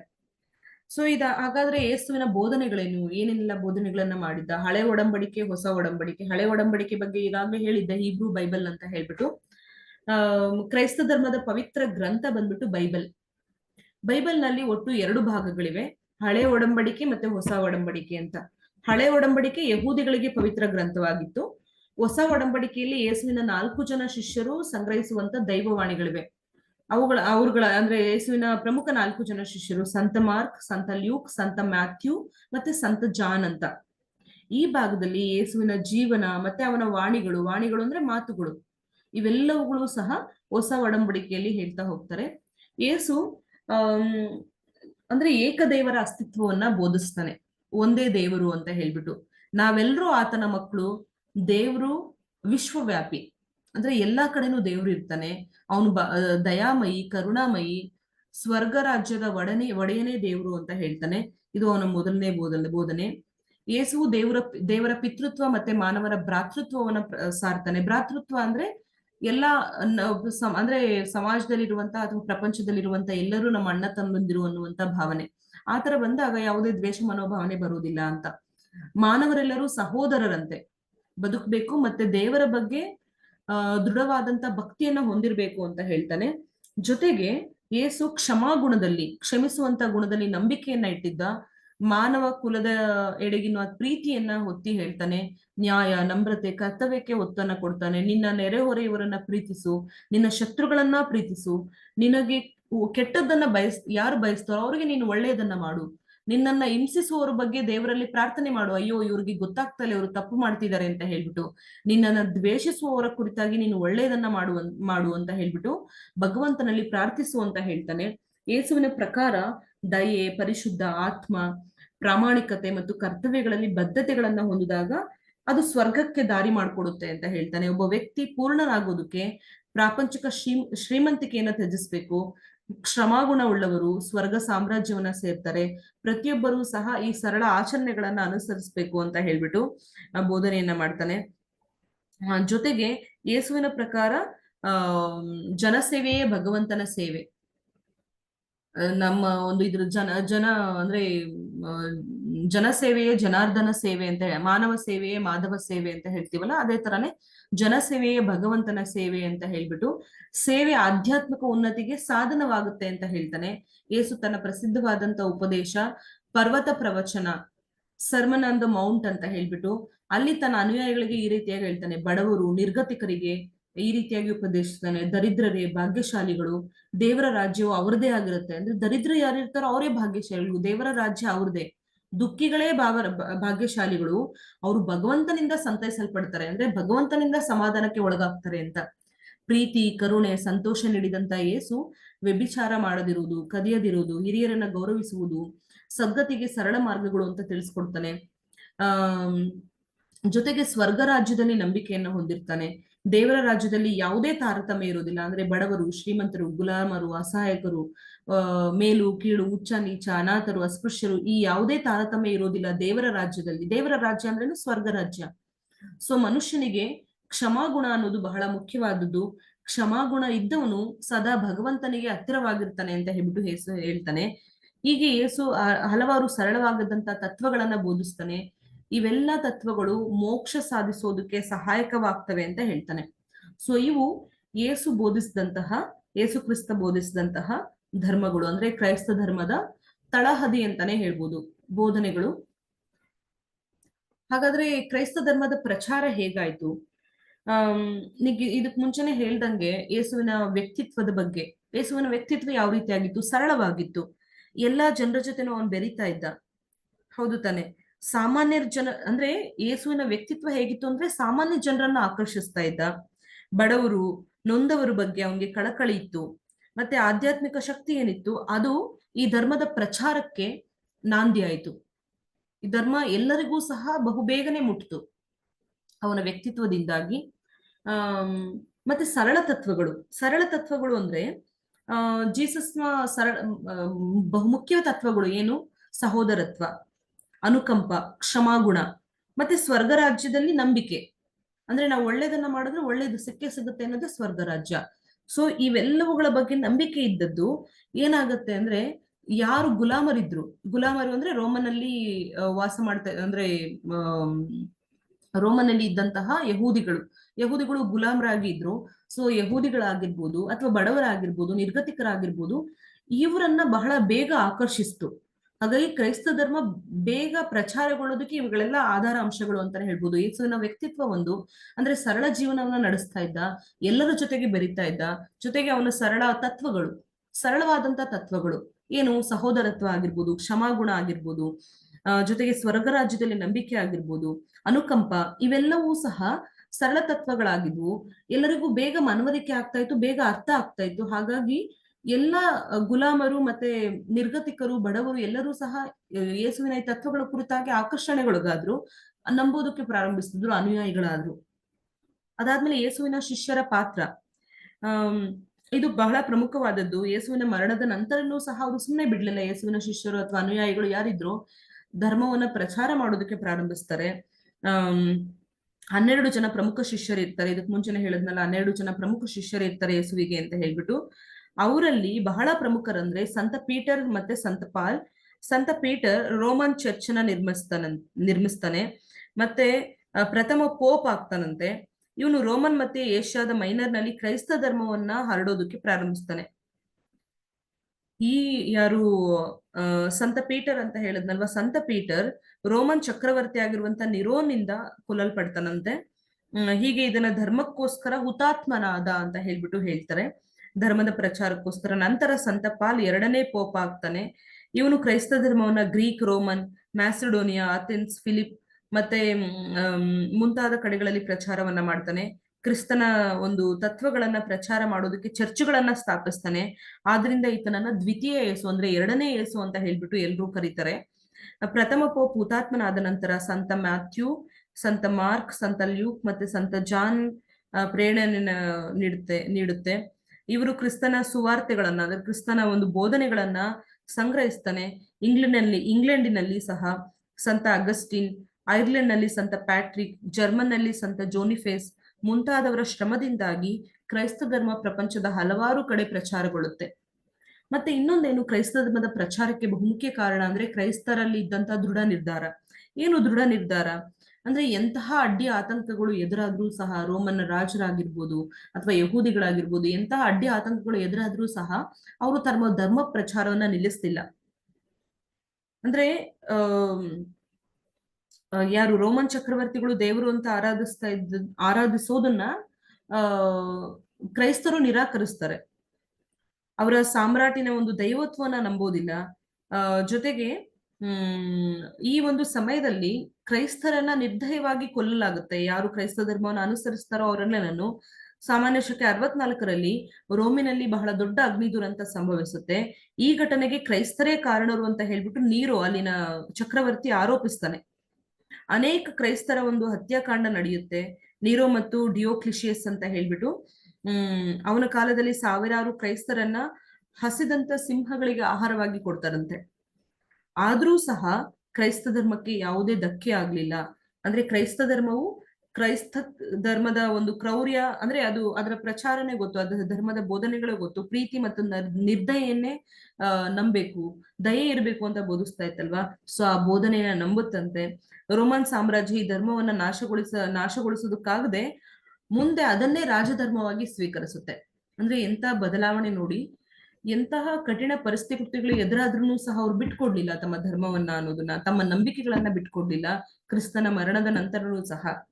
ಸೊ ಇದ ಹಾಗಾದ್ರೆ ಯೇಸುವಿನ ಬೋಧನೆಗಳೇನು? ಏನೆಲ್ಲ ಬೋಧನೆಗಳನ್ನ ಮಾಡಿದ್ದ? ಹಳೆ ಒಡಂಬಡಿಕೆ, ಹೊಸ ಒಡಂಬಡಿಕೆ. ಹಳೆ ಒಡಂಬಡಿಕೆ ಬಗ್ಗೆ ಈಗಾಗಲೇ ಹೇಳಿದ್ದ ಹೀಬ್ರೂ ಬೈಬಲ್ ಅಂತ ಹೇಳ್ಬಿಟ್ಟು ಕ್ರೈಸ್ತ ಧರ್ಮದ ಪವಿತ್ರ ಗ್ರಂಥ ಬಂದ್ಬಿಟ್ಟು ಬೈಬಲ್. ಬೈಬಲ್ನಲ್ಲಿ ಒಟ್ಟು ಎರಡು ಭಾಗಗಳಿವೆ. ಹಳೆ ಒಡಂಬಡಿಕೆ ಮತ್ತೆ ಹೊಸ ಒಡಂಬಡಿಕೆ ಅಂತ. ಹಳೆ ಒಡಂಬಡಿಕೆ ಯಹೂದಿಗಳಿಗೆ ಪವಿತ್ರ ಗ್ರಂಥವಾಗಿತ್ತು. ಹೊಸ ಒಡಂಬಡಿಕೆಯಲ್ಲಿ ಯೇಸುವಿನ ನಾಲ್ಕು ಜನ ಶಿಷ್ಯರು ಸಂಗ್ರಹಿಸುವಂತ ದೈವವಾಣಿಗಳಿವೆ. ಅವುಗಳ, ಅವ್ರಗಳ ಅಂದ್ರೆ ಯೇಸುವಿನ ಪ್ರಮುಖ ನಾಲ್ಕು ಜನ ಶಿಷ್ಯರು ಸಂತ ಮಾರ್ಕ್, ಸಂತ ಲ್ಯೂಕ್, ಸಂತ ಮ್ಯಾಥ್ಯೂ ಮತ್ತೆ ಸಂತ ಜಾನ್ ಅಂತ. ಈ ಭಾಗದಲ್ಲಿ ಯೇಸುವಿನ ಜೀವನ ಮತ್ತೆ ಅವನ ವಾಣಿಗಳು ವಾಣಿಗಳು ಅಂದ್ರೆ ಮಾತುಗಳು. ಇವೆಲ್ಲವುಗಳು ಸಹ ಹೊಸ ಒಡಂಬಡಿಕೆಯಲ್ಲಿ ಹೇಳ್ತಾ ಹೋಗ್ತಾರೆ. ಯೇಸು ಅಂದ್ರೆ ಏಕದೇವರ ಅಸ್ತಿತ್ವವನ್ನ ಬೋಧಿಸ್ತಾನೆ. ಒಂದೇ ದೇವರು ಅಂತ ಹೇಳ್ಬಿಟ್ಟು. ನಾವೆಲ್ಲರೂ ಆತನ ಮಕ್ಕಳು ದೇವರು ವಿಶ್ವವ್ಯಾಪಿ. ಅಂದ್ರೆ ಎಲ್ಲಾ ಕಡೆನೂ ದೇವ್ರು ಇರ್ತಾನೆ. ಅವನು ಬ ದಯಾಮಯಿ, ಕರುಣಾಮಯಿ, ಸ್ವರ್ಗ ರಾಜ್ಯದ ಒಡನೆ, ಒಡೆಯನೇ ದೇವರು ಅಂತ ಹೇಳ್ತಾನೆ. ಇದು ಅವನ ಮೊದಲನೇ ಬೋಧನೆ ಬೋಧನೆ. ಯೇಸುವು ದೇವರ ದೇವರ ಪಿತೃತ್ವ ಮತ್ತೆ ಮಾನವರ ಭ್ರಾತೃತ್ವವನ್ನ ಸಾರ್ತಾನೆ. ಭ್ರಾತೃತ್ವ ಅಂದ್ರೆ ಎಲ್ಲಾ ಅಂದ್ರೆ ಸಮಾಜದಲ್ಲಿರುವಂತ ಅಥವಾ ಪ್ರಪಂಚದಲ್ಲಿರುವಂತ ಎಲ್ಲರೂ ನಮ್ಮ ಅಣ್ಣ ತಂದಿರು ಅನ್ನುವಂತ ಭಾವನೆ. ಆತರ ಬಂದಾಗ ಯಾವುದೇ ದ್ವೇಷ ಮನೋಭಾವನೆ ಬರುವುದಿಲ್ಲ ಅಂತ. ಮಾನವರೆಲ್ಲರೂ ಸಹೋದರರಂತೆ. ಬದುಕಬೇಕು ಮತ್ತೆ ದೇವರ ಬಗ್ಗೆ ದೃಢವಾದಂತ ಭಕ್ತಿಯನ್ನ ಹೊಂದಿರಬೇಕು ಅಂತ ಹೇಳ್ತಾನೆ. ಜೊತೆಗೆ ಏಸು ಕ್ಷಮಾ ಗುಣದಲ್ಲಿ, ಕ್ಷಮಿಸುವಂತ ಗುಣದಲ್ಲಿ ನಂಬಿಕೆಯನ್ನ ಇಟ್ಟಿದ್ದ ಮಾನವ ಕುಲದ ಎಡೆಗಿನ ಪ್ರೀತಿಯನ್ನ ಹೊತ್ತಿ ಹೇಳ್ತಾನೆ. ನ್ಯಾಯ, ನಮ್ರತೆ, ಕರ್ತವ್ಯಕ್ಕೆ ಒತ್ತನ್ನ ಕೊಡ್ತಾನೆ. ನಿನ್ನ ನೆರೆಹೊರೆಯವರನ್ನ ಪ್ರೀತಿಸು, ನಿನ್ನ ಶತ್ರುಗಳನ್ನ ಪ್ರೀತಿಸು. ನಿನಗೆ ಕೆಟ್ಟದ್ದನ್ನ ಬಯಸ್, ಯಾರು ಬಯಸ್ತಾರೋ ಅವ್ರಿಗೆ ನೀನು ಒಳ್ಳೆಯದನ್ನ ಮಾಡು. ನಿನ್ನನ್ನ ಹಿಂಸಿಸುವವರ ಬಗ್ಗೆ ದೇವರಲ್ಲಿ ಪ್ರಾರ್ಥನೆ ಮಾಡು. ಅಯ್ಯೋ, ಇವ್ರಿಗೆ ಗೊತ್ತಾಗ್ತಲ್ಲ ಅವರು ತಪ್ಪು ಮಾಡ್ತಿದ್ದಾರೆ ಅಂತ ಹೇಳ್ಬಿಟ್ಟು, ನಿನ್ನನ್ನ ದ್ವೇಷಿಸುವವರ ಕುರಿತಾಗಿ ನೀನು ಒಳ್ಳೆಯದನ್ನ ಮಾಡುವ ಮಾಡು ಅಂತ ಹೇಳ್ಬಿಟ್ಟು ಭಗವಂತನಲ್ಲಿ ಪ್ರಾರ್ಥಿಸು ಅಂತ ಹೇಳ್ತಾನೆ. ಯೇಸುವಿನ ಪ್ರಕಾರ ದಯೆ, ಪರಿಶುದ್ಧ ಆತ್ಮ, ಪ್ರಾಮಾಣಿಕತೆ ಮತ್ತು ಕರ್ತವ್ಯಗಳಲ್ಲಿ ಬದ್ಧತೆಗಳನ್ನ ಹೊಂದಿದಾಗ ಅದು ಸ್ವರ್ಗಕ್ಕೆ ದಾರಿ ಮಾಡಿಕೊಡುತ್ತೆ ಅಂತ ಹೇಳ್ತಾನೆ. ಒಬ್ಬ ವ್ಯಕ್ತಿ ಪೂರ್ಣರಾಗೋದಕ್ಕೆ ಪ್ರಾಪಂಚಿಕ ಶ್ರೀ ಶ್ರೀಮಂತಿಕೆಯನ್ನ ತ್ಯಜಿಸ್ಬೇಕು. ಕ್ಷಮಾಗುಣ ಉಳ್ಳವರು ಸ್ವರ್ಗ ಸಾಮ್ರಾಜ್ಯವನ್ನ ಸೇರ್ತಾರೆ. ಪ್ರತಿಯೊಬ್ಬರೂ ಸಹ ಈ ಸರಳ ಆಚರಣೆಗಳನ್ನ ಅನುಸರಿಸಬೇಕು ಅಂತ ಹೇಳ್ಬಿಟ್ಟು ಬೋಧನೆಯನ್ನ ಮಾಡ್ತಾನೆ. ಜೊತೆಗೆ ಯೇಸುವಿನ ಪ್ರಕಾರ, ಆ ಜನಸೇವೆಯೇ ಭಗವಂತನ ಸೇವೆ. ನಮ್ಮ ಒಂದು ಇದ್ರ ಜನ ಜನ ಅಂದ್ರೆ ಜನಸೇವೆಯೇ ಜನಾರ್ದನ ಸೇವೆ ಅಂತ ಹೇಳಿ, ಮಾನವ ಸೇವೆಯೇ ಮಾಧವ ಸೇವೆ ಅಂತ ಹೇಳ್ತೀವಲ್ಲ, ಅದೇ ತರಾನೇ ಜನಸೇವೆಯೇ ಭಗವಂತನ ಸೇವೆ ಅಂತ ಹೇಳ್ಬಿಟ್ಟು ಸೇವೆ ಆಧ್ಯಾತ್ಮಿಕ ಉನ್ನತಿಗೆ ಸಾಧನವಾಗುತ್ತೆ ಅಂತ ಹೇಳ್ತಾನೆ. ಏಸು ತನ್ನ ಪ್ರಸಿದ್ಧವಾದಂತ ಉಪದೇಶ, ಪರ್ವತ ಪ್ರವಚನ ಸರ್ಮನ್ ಆನ್ ದ ಮೌಂಟ್ ಅಂತ ಹೇಳ್ಬಿಟ್ಟು ಅಲ್ಲಿ ತನ್ನ ಅನುಯಾಯಿಗಳಿಗೆ ಈ ರೀತಿಯಾಗಿ ಹೇಳ್ತಾನೆ, ಬಡವರು, ನಿರ್ಗತಿಕರಿಗೆ ಈ ರೀತಿಯಾಗಿ ಉಪದೇಶಿಸ್ತಾನೆ, ದರಿದ್ರರೇ, ಭಾಗ್ಯಶಾಲಿಗಳು, ದೇವರ ರಾಜ್ಯವು ಅವ್ರದೇ ಆಗಿರುತ್ತೆ. ಅಂದ್ರೆ ದರಿದ್ರ ಯಾರಿರ್ತಾರೋ ಅವರೇ ಭಾಗ್ಯಶಾಲಿಗಳು, ದೇವರ ರಾಜ್ಯ ಅವ್ರದೇ. ದುಃಖಿಗಳೇ ಭಾವ ಭಾಗ್ಯಶಾಲಿಗಳು, ಅವರು ಭಗವಂತನಿಂದ ಸಂತೈಸಲ್ಪಡ್ತಾರೆ. ಅಂದ್ರೆ ಭಗವಂತನಿಂದ ಸಮಾಧಾನಕ್ಕೆ ಒಳಗಾಗ್ತಾರೆ ಅಂತ. ಪ್ರೀತಿ, ಕರುಣೆ, ಸಂತೋಷ ನೀಡಿದಂತ ಏಸು ವ್ಯಭಿಚಾರ ಮಾಡದಿರುವುದು, ಕದಿಯದಿರುವುದು, ಹಿರಿಯರನ್ನ ಗೌರವಿಸುವುದು, ಸದ್ಗತಿಗೆ ಸರಳ ಮಾರ್ಗಗಳು ಅಂತ ತಿಳಿಸ್ಕೊಡ್ತಾನೆ. ಆ ಜೊತೆಗೆ ಸ್ವರ್ಗ ರಾಜ್ಯದಲ್ಲಿ ನಂಬಿಕೆಯನ್ನ ಹೊಂದಿರ್ತಾನೆ. ದೇವರ ರಾಜ್ಯದಲ್ಲಿ ಯಾವುದೇ ತಾರತಮ್ಯ ಇರೋದಿಲ್ಲ ಅಂದ್ರೆ ಬಡವರು, ಶ್ರೀಮಂತರು, ಗುಲಾಮರು, ಅಸಹಾಯಕರು ಮೇಲು, ಕೀಳು ಉಚ್ಚ ನೀಚ, ಅನಾಥರು, ಅಸ್ಪೃಶ್ಯರು ಈ ಯಾವುದೇ ತಾರತಮ್ಯ ಇರೋದಿಲ್ಲ ದೇವರ ರಾಜ್ಯದಲ್ಲಿ. ದೇವರ ರಾಜ್ಯ ಅಂದ್ರೆ ಸ್ವರ್ಗ ರಾಜ್ಯ. ಸೊ ಮನುಷ್ಯನಿಗೆ ಕ್ಷಮಾಗುಣ ಅನ್ನೋದು ಬಹಳ ಮುಖ್ಯವಾದದ್ದು. ಕ್ಷಮಾಗುಣ ಇದ್ದವನು ಸದಾ ಭಗವಂತನಿಗೆ ಹತ್ತಿರವಾಗಿರ್ತಾನೆ ಅಂತ ಹೇಳ್ಬಿಟ್ಟು ಯೇಸು ಹೇಳ್ತಾನೆ. ಹೀಗೆ ಯೇಸು ಹಲವಾರು ಸರಳವಾಗದಂತ ತತ್ವಗಳನ್ನ ಬೋಧಿಸ್ತಾನೆ. ಇವೆಲ್ಲ ತತ್ವಗಳು ಮೋಕ್ಷ ಸಾಧಿಸೋದಕ್ಕೆ ಸಹಾಯಕವಾಗ್ತವೆ ಅಂತ ಹೇಳ್ತಾನೆ. ಸೊ ಇವು ಏಸು ಬೋಧಿಸಿದಂತಹ, ಏಸು ಕ್ರಿಸ್ತ ಬೋಧಿಸಿದಂತಹ ಧರ್ಮಗಳು ಅಂದ್ರೆ ಕ್ರೈಸ್ತ ಧರ್ಮದ ತಳಹದಿ ಅಂತಾನೆ ಹೇಳ್ಬೋದು ಬೋಧನೆಗಳು. ಹಾಗಾದ್ರೆ ಕ್ರೈಸ್ತ ಧರ್ಮದ ಪ್ರಚಾರ ಹೇಗಾಯ್ತು? ನಿಗ್ ಇದಕ್ ಮುಂಚೆನೆ ಹೇಳ್ದಂಗೆ ಯೇಸುವಿನ ವ್ಯಕ್ತಿತ್ವದ ಬಗ್ಗೆ ಯೇಸುವಿನ ವ್ಯಕ್ತಿತ್ವ ಯಾವ ರೀತಿ ಆಗಿತ್ತು ಸರಳವಾಗಿತ್ತು. ಎಲ್ಲಾ ಜನರ ಜೊತೆನೂ ಅವನ್ ಬೆರೀತಾ ಇದ್ದ. ಹೌದು ತಾನೆ. ಸಾಮಾನ್ಯರ ಜನ, ಅಂದ್ರೆ ಯೇಸುವಿನ ವ್ಯಕ್ತಿತ್ವ ಹೇಗಿತ್ತು ಅಂದ್ರೆ ಸಾಮಾನ್ಯ ಜನರನ್ನ ಆಕರ್ಷಿಸ್ತಾ ಇದ್ದ. ಬಡವರು, ನೊಂದವರ ಬಗ್ಗೆ ಅವನಿಗೆ ಕಳಕಳಿ ಇತ್ತು. ಮತ್ತೆ ಆಧ್ಯಾತ್ಮಿಕ ಶಕ್ತಿ ಏನಿತ್ತು, ಅದು ಈ ಧರ್ಮದ ಪ್ರಚಾರಕ್ಕೆ ನಾಂದಿ ಆಯಿತು. ಈ ಧರ್ಮ ಎಲ್ಲರಿಗೂ ಸಹ ಬಹುಬೇಗನೆ ಮುಟ್ಟಿತು ಅವನ ವ್ಯಕ್ತಿತ್ವದಿಂದಾಗಿ. ಆ ಮತ್ತೆ ಸರಳ ತತ್ವಗಳು. ಸರಳ ತತ್ವಗಳು ಅಂದ್ರೆ, ಆ, ಜೀಸಸ್ನ ಸರಳ ಬಹುಮುಖ್ಯ ತತ್ವಗಳು ಏನು? ಸಹೋದರತ್ವ. ಅನುಕಂಪ, ಕ್ಷಮಾಗುಣ ಮತ್ತೆ ಸ್ವರ್ಗ ರಾಜ್ಯದಲ್ಲಿ ನಂಬಿಕೆ. ಅಂದ್ರೆ ನಾವು ಒಳ್ಳೇದನ್ನ ಮಾಡಿದ್ರೆ ಒಳ್ಳೇದು ಸಿಕ್ಕೇ ಸಿಗುತ್ತೆ ಅನ್ನೋದು ಸ್ವರ್ಗ ರಾಜ್ಯ ಸೊ ಇವೆಲ್ಲವುಗಳ ಬಗ್ಗೆ ನಂಬಿಕೆ ಇದ್ದದ್ದು ಏನಾಗತ್ತೆ ಅಂದ್ರೆ ಯಾರು ಗುಲಾಮರಿದ್ರು. ಗುಲಾಮರು ಅಂದ್ರೆ ರೋಮನಲ್ಲಿ ವಾಸ ಮಾಡ್ತಾ, ಅಂದ್ರೆ ರೋಮನ್ ರೋಮನಲ್ಲಿ ಇದ್ದಂತಹ ಯಹೂದಿಗಳು. ಯಹೂದಿಗಳು ಗುಲಾಮರಾಗಿ ಇದ್ರು ಸೊ ಯಹೂದಿಗಳಾಗಿರ್ಬೋದು ಅಥವಾ ಬಡವರಾಗಿರ್ಬೋದು, ನಿರ್ಗತಿಕರಾಗಿರ್ಬೋದು, ಇವರನ್ನ ಬಹಳ ಬೇಗ ಆಕರ್ಷಿಸ್ತು. ಹಾಗಾಗಿ ಕ್ರೈಸ್ತ ಧರ್ಮ ಬೇಗ ಪ್ರಚಾರಗೊಳ್ಳೋದಕ್ಕೆ ಇವುಗಳೆಲ್ಲ ಆಧಾರ ಅಂಶಗಳು ಅಂತಾನೆ ಹೇಳ್ಬೋದು. ಯೇಸುವಿನ ವ್ಯಕ್ತಿತ್ವ ಒಂದು, ಅಂದ್ರೆ ಸರಳ ಜೀವನವನ್ನ ನಡೆಸ್ತಾ ಇದ್ದ, ಎಲ್ಲರ ಜೊತೆಗೆ ಬೆರೀತಾ ಇದ್ದ, ಜೊತೆಗೆ ಅವನ ಸರಳ ತತ್ವಗಳು, ಸರಳವಾದಂತ ತತ್ವಗಳು. ಏನು ಸಹೋದರತ್ವ ಆಗಿರ್ಬೋದು, ಕ್ಷಮಾಗುಣ ಆಗಿರ್ಬೋದು ಜೊತೆಗೆ ಸ್ವರ್ಗ ರಾಜ್ಯದಲ್ಲಿ ನಂಬಿಕೆ ಆಗಿರ್ಬೋದು, ಅನುಕಂಪ, ಇವೆಲ್ಲವೂ ಸಹ ಸರಳ ತತ್ವಗಳಾಗಿದ್ವು. ಎಲ್ಲರಿಗೂ ಬೇಗ ಮನವರಿಕೆ ಆಗ್ತಾ ಇತ್ತು, ಬೇಗ ಅರ್ಥ ಆಗ್ತಾ ಇತ್ತು. ಹಾಗಾಗಿ ಎಲ್ಲ ಗುಲಾಮರು ಮತ್ತೆ ನಿರ್ಗತಿಕರು, ಬಡವರು ಎಲ್ಲರೂ ಸಹ ಯೇಸುವಿನ ಈ ತತ್ವಗಳ ಕುರಿತಾಗಿ ಆಕರ್ಷಣೆಗೊಳಗಾದ್ರು, ನಂಬೋದಕ್ಕೆ ಪ್ರಾರಂಭಿಸಿದ್ರು, ಅನುಯಾಯಿಗಳಾದ್ರು. ಅದಾದ್ಮೇಲೆ ಯೇಸುವಿನ ಶಿಷ್ಯರ ಪಾತ್ರ. ಇದು ಬಹಳ ಪ್ರಮುಖವಾದದ್ದು. ಯೇಸುವಿನ ಮರಣದ ನಂತರನೂ ಸಹ ಅವರು ಸುಮ್ಮನೆ ಬಿಡ್ಲಿಲ್ಲ. ಯೇಸುವಿನ ಶಿಷ್ಯರು ಅಥವಾ ಅನುಯಾಯಿಗಳು ಯಾರಿದ್ರು ಧರ್ಮವನ್ನ ಪ್ರಚಾರ ಮಾಡೋದಕ್ಕೆ ಪ್ರಾರಂಭಿಸ್ತಾರೆ. ಅಹ್ ಹನ್ನೆರಡು ಜನ ಪ್ರಮುಖ ಶಿಷ್ಯರು ಇರ್ತಾರೆ ಇದಕ್ ಮುಂಚೆನೆ ಹೇಳಿದ್ನಲ್ಲ, ಹನ್ನೆರಡು ಜನ ಪ್ರಮುಖ ಶಿಷ್ಯರು ಇರ್ತಾರೆ ಯೇಸುವಿಗೆ ಅಂತ ಹೇಳ್ಬಿಟ್ಟು. ಅವರಲ್ಲಿ ಬಹಳ ಪ್ರಮುಖರಂದ್ರೆ ಸಂತ ಪೀಟರ್ ಮತ್ತೆ ಸಂತ ಪಾಲ್. ಸಂತ ಪೀಟರ್ ರೋಮನ್ ಚರ್ಚ್ನ ನಿರ್ಮಿಸ್ತಾನ ನಿರ್ಮಿಸ್ತಾನೆ. ಮತ್ತೆ ಪ್ರಥಮ ಪೋಪ್ ಆಗ್ತಾನಂತೆ. ಇವನು ರೋಮನ್ ಮತ್ತೆ ಏಷ್ಯಾದ ಮೈನರ್ನಲ್ಲಿ ಕ್ರೈಸ್ತ ಧರ್ಮವನ್ನ ಹರಡೋದಕ್ಕೆ ಪ್ರಾರಂಭಿಸ್ತಾನೆ. ಈ ಯಾರು ಸಂತ ಪೀಟರ್ ಅಂತ ಹೇಳಿದ್ನಲ್ವಾ? ಸಂತ ಪೀಟರ್ ರೋಮನ್ ಚಕ್ರವರ್ತಿ ಆಗಿರುವಂತ ನಿರೋನಿಂದ ಕೊಲ್ಲಲ್ಪಡ್ತಾನಂತೆ. ಹೀಗೆ ಇದನ್ನ ಧರ್ಮಕ್ಕೋಸ್ಕರ ಹುತಾತ್ಮನಾದ ಅಂತ ಹೇಳ್ಬಿಟ್ಟು ಹೇಳ್ತಾರೆ. ಧರ್ಮದ ಪ್ರಚಾರಕ್ಕೋಸ್ಕರ. ನಂತರ ಸಂತ ಪಾಲ್ ಎರಡನೇ ಪೋಪ್ ಆಗ್ತಾನೆ. ಇವನು ಕ್ರೈಸ್ತ ಧರ್ಮವನ್ನ Greek, Roman, Macedonia, Athens, Philip ಮತ್ತೆ ಮುಂತಾದ ಕಡೆಗಳಲ್ಲಿ ಪ್ರಚಾರವನ್ನ ಮಾಡ್ತಾನೆ. ಕ್ರಿಸ್ತನ ಒಂದು ತತ್ವಗಳನ್ನ ಪ್ರಚಾರ ಮಾಡೋದಕ್ಕೆ ಚರ್ಚ್ಗಳನ್ನ ಸ್ಥಾಪಿಸ್ತಾನೆ. ಆದ್ರಿಂದ ಈತನನ್ನ ದ್ವಿತೀಯ ಯೇಸು ಅಂದ್ರೆ ಎರಡನೇ ಯೇಸು ಅಂತ ಹೇಳ್ಬಿಟ್ಟು ಎಲ್ರೂ ಕರೀತಾರೆ. ಪ್ರಥಮ ಪೋಪ್ ಹುತಾತ್ಮನಾದ ನಂತರ ಸಂತ ಮ್ಯಾಥ್ಯೂ, ಸಂತ ಮಾರ್ಕ್, ಸಂತ ಲ್ಯೂಕ್ ಮತ್ತೆ ಸಂತ ಜಾನ್ ಪ್ರೇರಣೆ ನೀಡುತ್ತೆ ನೀಡುತ್ತೆ. ಇವರು ಕ್ರಿಸ್ತನ ಸುವಾರ್ತೆಗಳನ್ನ, ಅಂದ್ರೆ ಕ್ರಿಸ್ತನ ಒಂದು ಬೋಧನೆಗಳನ್ನ ಸಂಗ್ರಹಿಸ್ತಾನೆ. ಇಂಗ್ಲೆಂಡ್ನಲ್ಲಿ, ಇಂಗ್ಲೆಂಡಿನಲ್ಲಿ ಸಹ ಸಂತ ಅಗಸ್ಟಿನ್ ಐರ್ಲೆಂಡ್ನಲ್ಲಿ ಸಂತ ಪ್ಯಾಟ್ರಿಕ್ ಜರ್ಮನ್ನಲ್ಲಿ ಸಂತ ಜೋನಿಫೇಸ್ ಮುಂತಾದವರ ಶ್ರಮದಿಂದಾಗಿ ಕ್ರೈಸ್ತ ಧರ್ಮ ಪ್ರಪಂಚದ ಹಲವಾರು ಕಡೆ ಪ್ರಚಾರಗೊಳ್ಳುತ್ತೆ. ಮತ್ತೆ ಇನ್ನೊಂದೇನು ಕ್ರೈಸ್ತ ಧರ್ಮದ ಪ್ರಚಾರಕ್ಕೆ ಬಹುಮುಖ್ಯ ಕಾರಣ ಅಂದ್ರೆ ಕ್ರೈಸ್ತರಲ್ಲಿ ಇದ್ದಂತ ದೃಢ ನಿರ್ಧಾರ. ಏನು ದೃಢ ನಿರ್ಧಾರ? ಅಂದ್ರೆ ಎಂತಹ ಅಡ್ಡಿ ಆತಂಕಗಳು ಎದುರಾದ್ರೂ ಸಹ ರೋಮನ್ ರಾಜರಾಗಿರ್ಬೋದು ಅಥವಾ ಯಹೂದಿಗಳಾಗಿರ್ಬೋದು ಎಂತಹ ಅಡ್ಡಿ ಆತಂಕಗಳು ಎದುರಾದ್ರೂ ಸಹ ಅವರು ತಮ್ಮ ಧರ್ಮ ಪ್ರಚಾರವನ್ನ ನಿಲ್ಲಿಸ್ತಿಲ್ಲ. ಅಂದ್ರೆ ಯಾರು ರೋಮನ್ ಚಕ್ರವರ್ತಿಗಳು ದೇವರು ಅಂತ ಆರಾಧಿಸ್ತಾ ಇದ್ದ, ಆರಾಧಿಸೋದನ್ನ ಕ್ರೈಸ್ತರು ನಿರಾಕರಿಸ್ತಾರೆ. ಅವರ ಸಾಮ್ರಾಟಿನ ಒಂದು ದೈವತ್ವನ ನಂಬೋದಿಲ್ಲ. ಜೊತೆಗೆ ಈ ಒಂದು ಸಮಯದಲ್ಲಿ ಕ್ರೈಸ್ತರನ್ನ ನಿರ್ದಯವಾಗಿ ಕೊಲ್ಲಲಾಗುತ್ತೆ. ಯಾರು ಕ್ರೈಸ್ತ ಧರ್ಮವನ್ನು ಅನುಸರಿಸ್ತಾರೋ ಅವರನ್ನೆಲ್ಲನು ಸಾಮಾನ್ಯ ಶಕೆ ಅರವತ್ನಾಲ್ಕರಲ್ಲಿ ರೋಮಿನಲ್ಲಿ ಬಹಳ ದೊಡ್ಡ ಅಗ್ನಿ ದುರಂತ ಸಂಭವಿಸುತ್ತೆ. ಈ ಘಟನೆಗೆ ಕ್ರೈಸ್ತರೇ ಕಾರಣರು ಅಂತ ಹೇಳ್ಬಿಟ್ಟು ನೀರು, ಅಲ್ಲಿನ ಚಕ್ರವರ್ತಿ ಆರೋಪಿಸ್ತಾನೆ. ಅನೇಕ ಕ್ರೈಸ್ತರ ಒಂದು ಹತ್ಯಾಕಾಂಡ ನಡೆಯುತ್ತೆ. ನೀರೋ ಮತ್ತು ಡಿಯೋಕ್ಲಿಶಿಯಸ್ ಅಂತ ಹೇಳ್ಬಿಟ್ಟು, ಹ್ಮ್, ಅವನ ಕಾಲದಲ್ಲಿ ಸಾವಿರಾರು ಕ್ರೈಸ್ತರನ್ನ ಹಸಿದಂತ ಸಿಂಹಗಳಿಗೆ ಆಹಾರವಾಗಿ ಕೊಡ್ತಾರಂತೆ. ಆದ್ರೂ ಸಹ ಕ್ರೈಸ್ತ ಧರ್ಮಕ್ಕೆ ಯಾವುದೇ ಧಕ್ಕೆ ಆಗ್ಲಿಲ್ಲ. ಅಂದ್ರೆ ಕ್ರೈಸ್ತ ಧರ್ಮವು ಕ್ರೈಸ್ತ ಧರ್ಮದ ಒಂದು ಕ್ರೌರ್ಯ, ಅಂದ್ರೆ ಅದು ಅದರ ಪ್ರಚಾರನೆ ಗೊತ್ತು ಅದರ ಧರ್ಮದ ಬೋಧನೆಗಳೇ ಗೊತ್ತು. ಪ್ರೀತಿ ಮತ್ತು ನಿರ್ದಯನ್ನೇ ನಂಬಬೇಕು. ದಯೆ ಇರಬೇಕು ಅಂತ ಬೋಧಿಸ್ತಾ ಇತ್ತಲ್ವಾ? ಸೊ, ಆ ಬೋಧನೆಯನ್ನ ನಂಬುತ್ತಂತೆ. ರೋಮನ್ ಸಾಮ್ರಾಜ್ಯ ಈ ಧರ್ಮವನ್ನ ನಾಶಗೊಳಿಸ, ನಾಶಗೊಳಿಸೋದಕ್ಕಾಗದೆ ಮುಂದೆ ಅದನ್ನೇ ರಾಜಧರ್ಮವಾಗಿ ಸ್ವೀಕರಿಸುತ್ತೆ. ಅಂದ್ರೆ ಎಂತ ಬದಲಾವಣೆ ನೋಡಿ ಎಂತಹ ಕಠಿಣ ಪರಿಸ್ಥಿತಿಗಳು ಎದುರಾದ್ರೂ ಸಹ ಅವ್ರು ಬಿಟ್ಕೊಡ್ಲಿಲ್ಲ ತಮ್ಮ ಧರ್ಮವನ್ನ ಅನ್ನೋದನ್ನ, ತಮ್ಮ ನಂಬಿಕೆಗಳನ್ನ ಬಿಟ್ಕೊಡ್ಲಿಲ್ಲ, ಕ್ರಿಸ್ತನ ಮರಣದ ನಂತರನೂ ಸಹ.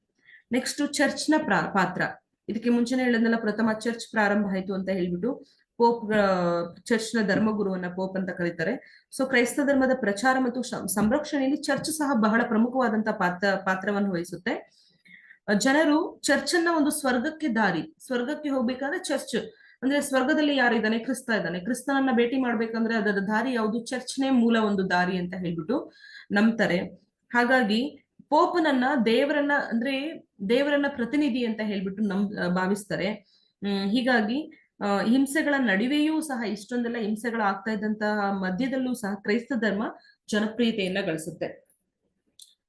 ನೆಕ್ಸ್ಟ್ ಚರ್ಚ್ನ ಪ್ರಾ, ಪಾತ್ರ. ಇದಕ್ಕೆ ಮುಂಚೆನೆ ಹೇಳಿದ್ನಲ್ಲ, ಪ್ರಥಮ ಚರ್ಚ್ ಪ್ರಾರಂಭ ಆಯ್ತು ಅಂತ ಹೇಳ್ಬಿಟ್ಟು, ಪೋಪ್ ಚರ್ಚ್ನ ಧರ್ಮಗುರುವನ್ನ ಪೋಪ್ ಅಂತ ಕರೀತಾರೆ. ಸೊ ಕ್ರೈಸ್ತ ಧರ್ಮದ ಪ್ರಚಾರ ಮತ್ತು ಸಂರಕ್ಷಣೆಯಲ್ಲಿ ಚರ್ಚ್ ಸಹ ಬಹಳ ಪ್ರಮುಖವಾದಂತಹ ಪಾತ್ರ, ಪಾತ್ರವನ್ನು ವಹಿಸುತ್ತೆ. ಜನರು ಚರ್ಚ್ ಅನ್ನ ಒಂದು ಸ್ವರ್ಗಕ್ಕೆ ದಾರಿ, ಸ್ವರ್ಗಕ್ಕೆ ಹೋಗ್ಬೇಕಾದ್ರೆ ಚರ್ಚ್. ಅಂದ್ರೆ ಸ್ವರ್ಗದಲ್ಲಿ ಯಾರಿದ್ದಾನೆ ಕ್ರಿಸ್ತ ಇದ್ದಾನೆ. ಕ್ರಿಸ್ತನನ್ನ ಭೇಟಿ ಮಾಡ್ಬೇಕಂದ್ರೆ ಅದರ ದಾರಿ ಯಾವುದು? ಚರ್ಚ್ನೇ ಮೂಲ ಒಂದು ದಾರಿ ಅಂತ ಹೇಳ್ಬಿಟ್ಟು ನಂಬ್ತಾರೆ. ಹಾಗಾಗಿ ಪೋಪನನ್ನ ದೇವರನ್ನ ಅಂದ್ರೆ ದೇವರನ್ನ ಪ್ರತಿನಿಧಿ ಅಂತ ಹೇಳ್ಬಿಟ್ಟು ನಂಬ್ ಭಾವಿಸ್ತಾರೆ. ಹೀಗಾಗಿ ಹಿಂಸೆಗಳ ನಡುವೆಯೂ ಸಹ ಇಷ್ಟೊಂದೆಲ್ಲ ಹಿಂಸೆಗಳು ಆಗ್ತಾ ಇದ್ದಂತಹ ಮಧ್ಯದಲ್ಲೂ ಸಹ ಕ್ರೈಸ್ತ ಧರ್ಮ ಜನಪ್ರಿಯತೆಯನ್ನ ಗಳಿಸುತ್ತೆ.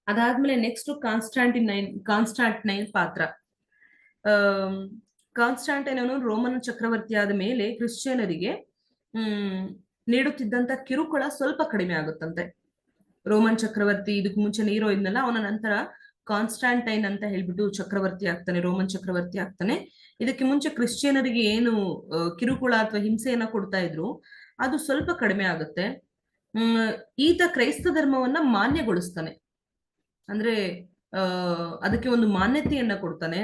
ಅದಾದ್ಮೇಲೆ ನೆಕ್ಸ್ಟ್ ಕಾನ್ಸ್ಟಾಂಟಿನೈನ್ ಕಾನ್ಸ್ಟಾಂಟಿನೈನ್ ಪಾತ್ರ. ಆಮ್, ಕಾನ್ಸ್ಟಾಂಟೈನ್ ಅವನು ರೋಮನ್ ಚಕ್ರವರ್ತಿಯಾದ ಮೇಲೆ ಕ್ರಿಶ್ಚಿಯನರಿಗೆ, ಹ್ಮ್, ನೀಡುತ್ತಿದ್ದಂತ ಕಿರುಕುಳ ಸ್ವಲ್ಪ ಕಡಿಮೆ ಆಗುತ್ತಂತೆ. ರೋಮನ್ ಚಕ್ರವರ್ತಿ ಇದಕ್ಕೆ ಮುಂಚೆ ನೀರೋ ಇದ್ನಲ್ಲ, ಅವನ ನಂತರ ಕಾನ್ಸ್ಟಾಂಟೈನ್ ಅಂತ ಹೇಳ್ಬಿಟ್ಟು ಚಕ್ರವರ್ತಿ ಆಗ್ತಾನೆ, ರೋಮನ್ ಚಕ್ರವರ್ತಿ ಆಗ್ತಾನೆ. ಇದಕ್ಕೆ ಮುಂಚೆ ಕ್ರಿಶ್ಚಿಯನರಿಗೆ ಏನು ಕಿರುಕುಳ ಅಥವಾ ಹಿಂಸೆಯನ್ನ ಕೊಡ್ತಾ ಇದ್ರು, ಅದು ಸ್ವಲ್ಪ ಕಡಿಮೆ ಆಗುತ್ತೆ. ಹ್ಮ್, ಈತ ಕ್ರೈಸ್ತ ಧರ್ಮವನ್ನ ಮಾನ್ಯಗೊಳಿಸ್ತಾನೆ. ಅಂದ್ರೆ ಅದಕ್ಕೆ ಒಂದು ಮಾನ್ಯತೆಯನ್ನ ಕೊಡ್ತಾನೆ.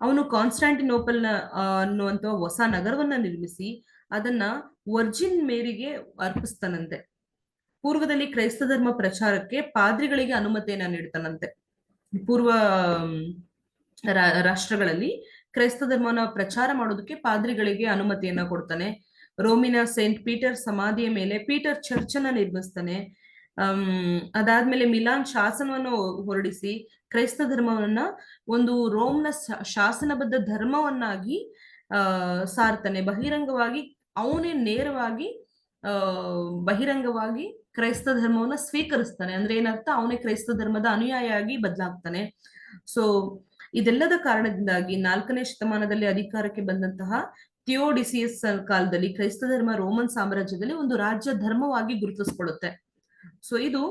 ಅವನು ಕಾನ್ಸ್ಟಾಂಟಿನೋಪಲ್ನ ಆ, ಅನ್ನುವಂತ ಹೊಸ ನಗರವನ್ನ ನಿರ್ಮಿಸಿ ಅದನ್ನ ವರ್ಜಿನ್ ಮೇರಿಗೆ ಅರ್ಪಿಸ್ತಾನಂತೆ. ಪೂರ್ವದಲ್ಲಿ ಕ್ರೈಸ್ತ ಧರ್ಮ ಪ್ರಚಾರಕ್ಕೆ ಪಾದ್ರಿಗಳಿಗೆ ಅನುಮತಿಯನ್ನ ನೀಡ್ತಾನಂತೆ. ಪೂರ್ವ ರಾಷ್ಟ್ರಗಳಲ್ಲಿ ಕ್ರೈಸ್ತ ಧರ್ಮವನ್ನ ಪ್ರಚಾರ ಮಾಡೋದಕ್ಕೆ ಪಾದ್ರಿಗಳಿಗೆ ಅನುಮತಿಯನ್ನ ಕೊಡ್ತಾನೆ. ರೋಮಿನ ಸೇಂಟ್ ಪೀಟರ್ ಸಮಾಧಿಯ ಮೇಲೆ ಪೀಟರ್ ಚರ್ಚ್ ಅನ್ನ ನಿರ್ಮಿಸ್ತಾನೆ. ಅಮ್, ಅದಾದ್ಮೇಲೆ ಮಿಲಾನ್ ಶಾಸನವನ್ನು ಹೊರಡಿಸಿ ಕ್ರೈಸ್ತ ಧರ್ಮವನ್ನ ಒಂದು ರೋಮ್ನ ಶಾಸನಬದ್ಧ ಧರ್ಮವನ್ನಾಗಿ, ಆ, ಸಾರ್ತಾನೆ, ಬಹಿರಂಗವಾಗಿ, ಅವನೇ ನೇರವಾಗಿ ಬಹಿರಂಗವಾಗಿ ಕ್ರೈಸ್ತ ಧರ್ಮವನ್ನ ಸ್ವೀಕರಿಸ್ತಾನೆ. ಅಂದ್ರೆ ಏನರ್ಥ? ಅವನೇ ಕ್ರೈಸ್ತ ಧರ್ಮದ ಅನುಯಾಯಿಯಾಗಿ ಬದಲಾಗ್ತಾನೆ. ಸೊ ಇದೆಲ್ಲದ ಕಾರಣದಿಂದಾಗಿ ನಾಲ್ಕನೇ ಶತಮಾನದಲ್ಲಿ ಅಧಿಕಾರಕ್ಕೆ ಬಂದಂತಹ ಥಿಯೋಡಿಸಿಯಸ್ ಕಾಲದಲ್ಲಿ ಕ್ರೈಸ್ತ ಧರ್ಮ ರೋಮನ್ ಸಾಮ್ರಾಜ್ಯದಲ್ಲಿ ಒಂದು ರಾಜ್ಯ ಧರ್ಮವಾಗಿ ಗುರುತಿಸ್ಕೊಳ್ಳುತ್ತೆ. ಸೊ ಇದು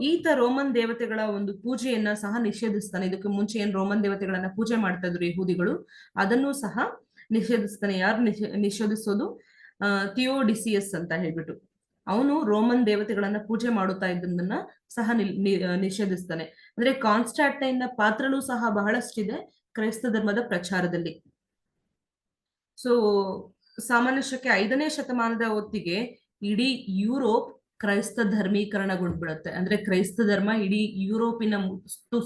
ಈತ ರೋಮನ್ ದೇವತೆಗಳ ಒಂದು ಪೂಜೆಯನ್ನ ಸಹ ನಿಷೇಧಿಸ್ತಾನೆ. ಇದಕ್ಕೆ ಮುಂಚೆ ಏನ್ ರೋಮನ್ ದೇವತೆಗಳನ್ನ ಪೂಜೆ ಮಾಡ್ತಾ ಇದ್ರು ಯಹೂದಿಗಳು, ಅದನ್ನು ಸಹ ನಿಷೇಧಿಸ್ತಾನೆ. ಯಾರು ನಿಷೇ, ನಿಷೇಧಿಸೋದು? ಥಿಯೋಡಿಸಿಯಸ್ ಅಂತ ಹೇಳ್ಬಿಟ್ಟು. ಅವನು ರೋಮನ್ ದೇವತೆಗಳನ್ನ ಪೂಜೆ ಮಾಡುತ್ತಾ ಇದ್ದನ್ನ ಸಹ ನಿಷೇಧಿಸ್ತಾನೆ. ಅಂದ್ರೆ ಕಾನ್ಸ್ಟಾಂಟೈನ್ನ ಪಾತ್ರನೂ ಸಹ ಬಹಳಷ್ಟಿದೆ ಕ್ರೈಸ್ತ ಧರ್ಮದ ಪ್ರಚಾರದಲ್ಲಿ. ಸೊ ಸಾಮಾನ್ಯಕ್ಕೆ ಐದನೇ ಶತಮಾನದ ಹೊತ್ತಿಗೆ ಇಡೀ ಯುರೋಪ್ ಕ್ರೈಸ್ತ ಧರ್ಮೀಕರಣಗೊಂಡ್ಬಿಡುತ್ತೆ. ಅಂದ್ರೆ ಕ್ರೈಸ್ತ ಧರ್ಮ ಇಡೀ ಯುರೋಪಿನ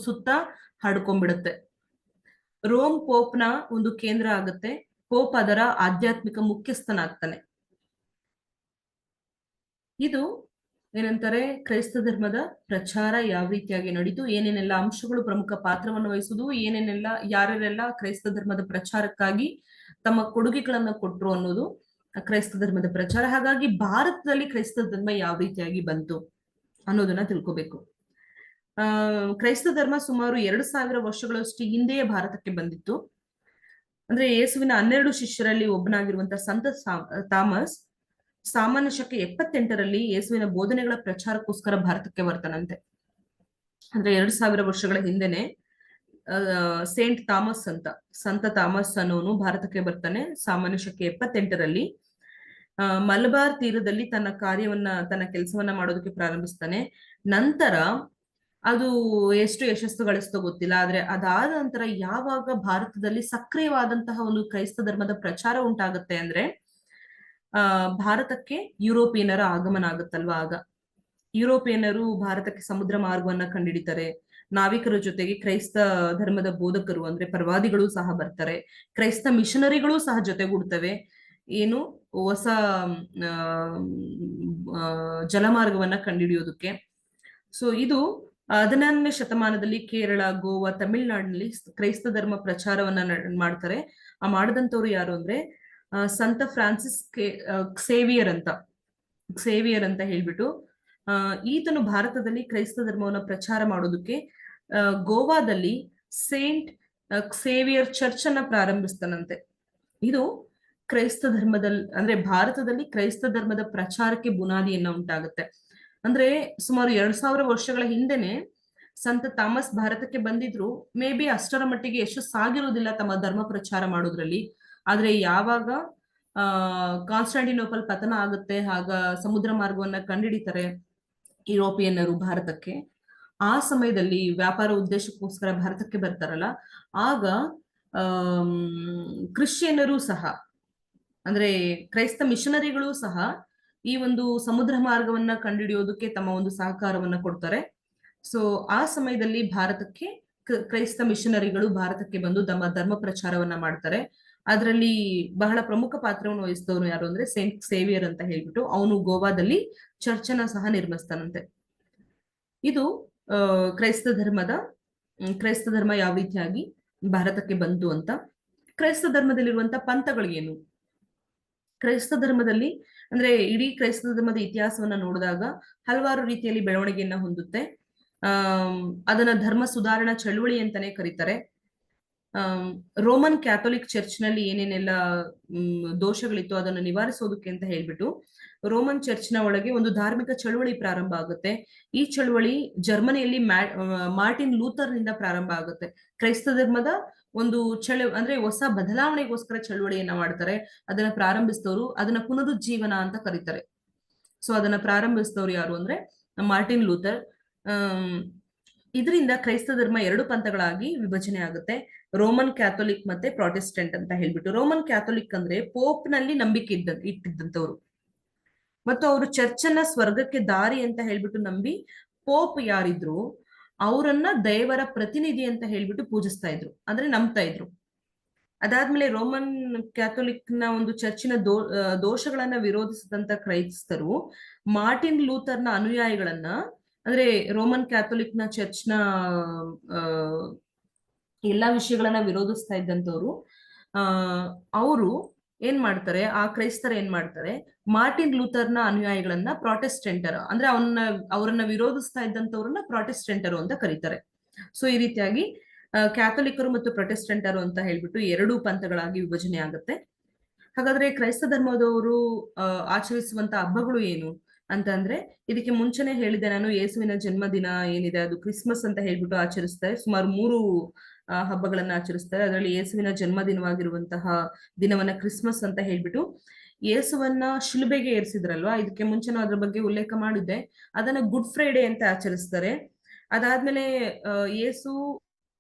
ಸುತ್ತ ಹರಡ್ಕೊಂಡ್ಬಿಡುತ್ತೆ ರೋಮ್ ಪೋಪ್ನ ಒಂದು ಕೇಂದ್ರ ಆಗುತ್ತೆ. ಪೋಪ್ ಅದರ ಆಧ್ಯಾತ್ಮಿಕ ಮುಖ್ಯಸ್ಥನಾಗ್ತಾನೆ. ಇದು ಏನಂತಾರೆ? ಕ್ರೈಸ್ತ ಧರ್ಮದ ಪ್ರಚಾರ ಯಾವ ರೀತಿಯಾಗಿ ನಡೀತು? ಏನೇನೆಲ್ಲ ಅಂಶಗಳು ಪ್ರಮುಖ ಪಾತ್ರವನ್ನು ವಹಿಸುದು ಏನೇನೆಲ್ಲ, ಯಾರ್ಯಾರೆಲ್ಲ ಕ್ರೈಸ್ತ ಧರ್ಮದ ಪ್ರಚಾರಕ್ಕಾಗಿ ತಮ್ಮ ಕೊಡುಗೆಗಳನ್ನ ಕೊಟ್ರು ಅನ್ನೋದು ಕ್ರೈಸ್ತ ಧರ್ಮದ ಪ್ರಚಾರ. ಹಾಗಾಗಿ ಭಾರತದಲ್ಲಿ ಕ್ರೈಸ್ತ ಧರ್ಮ ಯಾವ ರೀತಿಯಾಗಿ ಬಂತು ಅನ್ನೋದನ್ನ ತಿಳ್ಕೊಬೇಕು. ಆ, ಕ್ರೈಸ್ತ ಧರ್ಮ ಸುಮಾರು ಎರಡು ಸಾವಿರ ವರ್ಷಗಳಷ್ಟು ಹಿಂದೆಯೇ ಭಾರತಕ್ಕೆ ಬಂದಿತ್ತು. ಅಂದ್ರೆ ಯೇಸುವಿನ ಹನ್ನೆರಡು ಶಿಷ್ಯರಲ್ಲಿ ಒಬ್ಬನಾಗಿರುವಂತಹ ಸಂತ ಥಾಮಸ್ ಸಾಮಾನ್ಯ ಶಕ ಎಪ್ಪತ್ತೆಂಟರಲ್ಲಿ ಯೇಸುವಿನ ಬೋಧನೆಗಳ ಪ್ರಚಾರಕ್ಕೋಸ್ಕರ ಭಾರತಕ್ಕೆ ಬರ್ತಾನಂತೆ. ಅಂದ್ರೆ ಎರಡು ಸಾವಿರ ವರ್ಷಗಳ ಹಿಂದೆನೆ ಸೇಂಟ್ ಥಾಮಸ್ ಅಂತ, ಸಂತ ಥಾಮಸ್ ಅನ್ನೋನು ಭಾರತಕ್ಕೆ ಬರ್ತಾನೆ. ಸಾಮಾನ್ಯ ಶಕೆ ಎಪ್ಪತ್ತೆಂಟರಲ್ಲಿ ಮಲಬಾರ್ ತೀರದಲ್ಲಿ ತನ್ನ ಕಾರ್ಯವನ್ನ, ತನ್ನ ಕೆಲಸವನ್ನ ಮಾಡೋದಕ್ಕೆ ಪ್ರಾರಂಭಿಸ್ತಾನೆ. ನಂತರ ಅದು ಎಷ್ಟು ಯಶಸ್ಸು ಗಳಿಸ್ತೋ ಗೊತ್ತಿಲ್ಲ, ಆದ್ರೆ ಅದಾದ ನಂತರ ಯಾವಾಗ ಭಾರತದಲ್ಲಿ ಸಕ್ರಿಯವಾದಂತಹ ಒಂದು ಕ್ರೈಸ್ತ ಧರ್ಮದ ಪ್ರಚಾರ ಉಂಟಾಗುತ್ತೆ ಅಂದ್ರೆ, ಆ, ಭಾರತಕ್ಕೆ ಯುರೋಪಿಯನರ ಆಗಮನ ಆಗುತ್ತಲ್ವಾ ಆಗ. ಯುರೋಪಿಯನರು ಭಾರತಕ್ಕೆ ಸಮುದ್ರ ಮಾರ್ಗವನ್ನ ಕಂಡುಹಿಡಿತಾರೆ ನಾವಿಕರ ಜೊತೆಗೆ ಕ್ರೈಸ್ತ ಧರ್ಮದ ಬೋಧಕರು ಅಂದ್ರೆ ಪ್ರವಾದಿಗಳು ಸಹ ಬರ್ತಾರೆ. ಕ್ರೈಸ್ತ ಮಿಷನರಿಗಳು ಸಹ ಜೊತೆಗೂಡ್ತವೆ. ಏನು ಹೊಸ ಜಲಮಾರ್ಗವನ್ನ ಕಂಡುಹಿಡಿಯೋದಕ್ಕೆ. ಸೊ ಇದು ಹದಿನಾರನೇ ಶತಮಾನದಲ್ಲಿ ಕೇರಳ, ಗೋವಾ, ತಮಿಳುನಾಡಿನಲ್ಲಿ ಕ್ರೈಸ್ತ ಧರ್ಮ ಪ್ರಚಾರವನ್ನ ಮಾಡ್ತಾರೆ. ಆ ಮಾಡದಂತವ್ರು ಯಾರು ಅಂದ್ರೆ ಸಂತ ಫ್ರಾನ್ಸಿಸ್ ಕ್ಸೇವಿಯರ್ ಅಂತ. ಕ್ಸೇವಿಯರ್ ಅಂತ ಹೇಳ್ಬಿಟ್ಟು ಈತನು ಭಾರತದಲ್ಲಿ ಕ್ರೈಸ್ತ ಧರ್ಮವನ್ನ ಪ್ರಚಾರ ಮಾಡೋದಕ್ಕೆ ಗೋವಾದಲ್ಲಿ ಸೇಂಟ್ ಸೇವಿಯರ್ ಚರ್ಚ್ ಅನ್ನ ಪ್ರಾರಂಭಿಸ್ತಾನಂತೆ. ಇದು ಕ್ರೈಸ್ತ ಧರ್ಮದಲ್ಲಿ ಅಂದ್ರೆ ಭಾರತದಲ್ಲಿ ಕ್ರೈಸ್ತ ಧರ್ಮದ ಪ್ರಚಾರಕ್ಕೆ ಬುನಾದಿಯನ್ನ ಉಂಟಾಗುತ್ತೆ. ಅಂದ್ರೆ ಸುಮಾರು ಎರಡ್ ಸಾವಿರ ವರ್ಷಗಳ ಹಿಂದೆನೆ ಸಂತ ಥಾಮಸ್ ಭಾರತಕ್ಕೆ ಬಂದಿದ್ರು. ಮೇ ಬಿ ಅಷ್ಟರ ಮಟ್ಟಿಗೆ ಯಶಸ್ಸಾಗಿರುವುದಿಲ್ಲ ತಮ್ಮ ಧರ್ಮ ಪ್ರಚಾರ ಮಾಡೋದ್ರಲ್ಲಿ. ಆದ್ರೆ ಯಾವಾಗ, ಆ, ಕಾನ್ಸ್ಟಾಂಟಿನೋಪಲ್ ಪತನ ಆಗುತ್ತೆ, ಆಗ ಸಮುದ್ರ ಮಾರ್ಗವನ್ನ ಕಂಡಿಡಿತಾರೆ ಯುರೋಪಿಯನ್ನರು ಭಾರತಕ್ಕೆ. ಆ ಸಮಯದಲ್ಲಿ ವ್ಯಾಪಾರ ಉದ್ದೇಶಕ್ಕೋಸ್ಕರ ಭಾರತಕ್ಕೆ ಬರ್ತಾರಲ್ಲ. ಆಗ ಆ ಕ್ರಿಶ್ಚಿಯನ್ನರು ಸಹ ಅಂದ್ರೆ ಕ್ರೈಸ್ತ ಮಿಷನರಿಗಳು ಸಹ ಈ ಒಂದು ಸಮುದ್ರ ಮಾರ್ಗವನ್ನ ಕಂಡುಹಿಡಿಯೋದಕ್ಕೆ ತಮ್ಮ ಒಂದು ಸಹಕಾರವನ್ನ ಕೊಡ್ತಾರೆ. ಸೊ ಆ ಸಮಯದಲ್ಲಿ ಭಾರತಕ್ಕೆ ಕ್ರೈಸ್ತ ಮಿಷನರಿಗಳು ಭಾರತಕ್ಕೆ ಬಂದು ತಮ್ಮ ಧರ್ಮ ಪ್ರಚಾರವನ್ನ ಮಾಡ್ತಾರೆ. ಅದರಲ್ಲಿ ಬಹಳ ಪ್ರಮುಖ ಪಾತ್ರವನ್ನು ವಹಿಸಿದವನು ಯಾರು ಅಂದ್ರೆ ಸೇಂಟ್ ಸೇವಿಯರ್ ಅಂತ ಹೇಳ್ಬಿಟ್ಟು ಅವನು ಗೋವಾದಲ್ಲಿ ಚರ್ಚನ ಸಹ ನಿರ್ಮಿಸ್ತಾನಂತೆ. ಇದು ಕ್ರೈಸ್ತ ಧರ್ಮದ ಕ್ರೈಸ್ತ ಧರ್ಮ ಯಾವ ರೀತಿಯಾಗಿ ಭಾರತಕ್ಕೆ ಬಂತು ಅಂತ. ಕ್ರೈಸ್ತ ಧರ್ಮದಲ್ಲಿರುವಂತ ಏನು? ಕ್ರೈಸ್ತ ಧರ್ಮದಲ್ಲಿ, ಅಂದ್ರೆ ಇಡೀ ಕ್ರೈಸ್ತ ಧರ್ಮದ ಇತಿಹಾಸವನ್ನ ನೋಡಿದಾಗ ಹಲವಾರು ರೀತಿಯಲ್ಲಿ ಬೆಳವಣಿಗೆಯನ್ನ ಹೊಂದುತ್ತೆ. ಅದನ್ನ ಧರ್ಮ ಸುಧಾರಣಾ ಚಳುವಳಿ ಅಂತಾನೆ ಕರೀತಾರೆ. ರೋಮನ್ ಕ್ಯಾಥೋಲಿಕ್ ಚರ್ಚ್ನಲ್ಲಿ ಏನೇನೆಲ್ಲ ದೋಷಗಳಿತ್ತು ಅದನ್ನು ನಿವಾರಿಸೋದಕ್ಕೆ ಅಂತ ಹೇಳ್ಬಿಟ್ಟು, ರೋಮನ್ ಚರ್ಚ್ನ ಒಳಗೆ ಒಂದು ಧಾರ್ಮಿಕ ಚಳುವಳಿ ಪ್ರಾರಂಭ ಆಗುತ್ತೆ. ಈ ಚಳುವಳಿ ಜರ್ಮನಿಯಲ್ಲಿ ಮಾರ್ಟಿನ್ ಲೂಥರ್ನಿಂದ ಪ್ರಾರಂಭ ಆಗುತ್ತೆ. ಕ್ರೈಸ್ತ ಧರ್ಮದ ಒಂದು ಚಳ, ಅಂದ್ರೆ ಹೊಸ ಬದಲಾವಣೆಗೋಸ್ಕರ ಚಳುವಳಿಯನ್ನ ಮಾಡ್ತಾರೆ. ಅದನ್ನ ಪ್ರಾರಂಭಿಸಿದವರು, ಅದನ್ನ ಪುನರುಜ್ಜೀವನ ಅಂತ ಕರೀತಾರೆ. ಸೊ ಅದನ್ನ ಪ್ರಾರಂಭಿಸಿದವರು ಯಾರು ಅಂದ್ರೆ, ಮಾರ್ಟಿನ್ ಲೂಥರ್. ಇದರಿಂದ ಕ್ರೈಸ್ತ ಧರ್ಮ ಎರಡು ಪಂಥಗಳಾಗಿ ವಿಭಜನೆ ಆಗುತ್ತೆ. ರೋಮನ್ ಕ್ಯಾಥೋಲಿಕ್ ಮತ್ತೆ ಪ್ರಾಟೆಸ್ಟೆಂಟ್ ಅಂತ ಹೇಳ್ಬಿಟ್ಟು. ರೋಮನ್ ಕ್ಯಾಥೋಲಿಕ್ ಅಂದ್ರೆ ಪೋಪ್ನಲ್ಲಿ ನಂಬಿಕೆ ಇದ್ದ, ಇಟ್ಟಿದ್ದಂಥವ್ರು. ಮತ್ತು ಅವರು ಚರ್ಚನ್ನ, ಸ್ವರ್ಗಕ್ಕೆ ದಾರಿ ಅಂತ ಹೇಳ್ಬಿಟ್ಟು ನಂಬಿ ಪೋಪ್ ಯಾರಿದ್ರು ಅವರನ್ನ ದೇವರ ಪ್ರತಿನಿಧಿ ಅಂತ ಹೇಳ್ಬಿಟ್ಟು ಪೂಜಿಸ್ತಾ ಇದ್ರು. ಅಂದ್ರೆ ನಂಬ್ತಾ ಇದ್ರು. ಅದಾದ್ಮೇಲೆ ರೋಮನ್ ಕ್ಯಾಥೋಲಿಕ್ನ ಒಂದು ಚರ್ಚಿನ ದೋ ದೋಷಗಳನ್ನ ವಿರೋಧಿಸಿದಂತ ಕ್ರೈಸ್ತರು ಮಾರ್ಟಿನ್ ಲೂಥರ್ನ ಅನುಯಾಯಿಗಳನ್ನ ಅಂದ್ರೆ ರೋಮನ್ ಕ್ಯಾಥೋಲಿಕ್ನ ಚರ್ಚ್ನ ಆ, ಎಲ್ಲಾ ವಿಷಯಗಳನ್ನ ವಿರೋಧಿಸ್ತಾ ಇದ್ದಂತವ್ರು ಅವರು ಏನ್ ಮಾಡ್ತಾರೆ? ಆ ಕ್ರೈಸ್ತರ ಏನ್ ಮಾಡ್ತಾರೆ? ಮಾರ್ಟಿನ್ ಲೂಥರ್ನ ಅನುಯಾಯಿಗಳನ್ನ ಪ್ರಾಟೆಸ್ಟೆಂಟರ್, ಅಂದ್ರೆ ಅವನ್ನ ಅವರನ್ನ ವಿರೋಧಿಸ್ತಾ ಇದ್ದಂತವ್ರನ್ನ ಪ್ರಾಟೆಸ್ಟೆಂಟರು ಅಂತ ಕರೀತಾರೆ. ಸೊ, ಈ ರೀತಿಯಾಗಿ ಕ್ಯಾಥೊಲಿಕರು ಮತ್ತು ಪ್ರೊಟೆಸ್ಟೆಂಟರು ಅಂತ ಹೇಳ್ಬಿಟ್ಟು ಎರಡು ಪಂಥಗಳಾಗಿ ವಿಭಜನೆ ಆಗುತ್ತೆ. ಹಾಗಾದ್ರೆ ಕ್ರೈಸ್ತ ಧರ್ಮದವರು ಆಚರಿಸುವಂತ ಹಬ್ಬಗಳು ಏನು? ಅಂತ ಅಂದ್ರೆ, ಇದಕ್ಕೆ ಮುಂಚೆನೆ ಹೇಳಿದೆ ನಾನು, ಯೇಸುವಿನ ಜನ್ಮದಿನ ಏನಿದೆ, ಅದು ಕ್ರಿಸ್ಮಸ್ ಅಂತ ಹೇಳ್ಬಿಟ್ಟು ಆಚರಿಸ್ತಾರೆ. ಸುಮಾರು ಮೂರು ಹಬ್ಬಗಳನ್ನ ಆಚರಿಸ್ತಾರೆ. ಅದರಲ್ಲಿ ಯೇಸುವಿನ ಜನ್ಮದಿನವಾಗಿರುವಂತಹ ದಿನವನ್ನ ಕ್ರಿಸ್ಮಸ್ ಅಂತ ಹೇಳ್ಬಿಟ್ಟು ಯೇಸುವನ್ನ ಶಿಲುಬೆಗೆ ಏರಿಸಿದ್ರಲ್ವಾ? ಇದಕ್ಕೆ ಮುಂಚೆ ನಾನು ಅದ್ರ ಬಗ್ಗೆ ಉಲ್ಲೇಖ ಮಾಡಿದ್ದೆ. ಅದನ್ನ ಗುಡ್ ಫ್ರೈಡೆ ಅಂತ ಆಚರಿಸ್ತಾರೆ. ಅದಾದ್ಮೇಲೆ ಆ, ಯೇಸು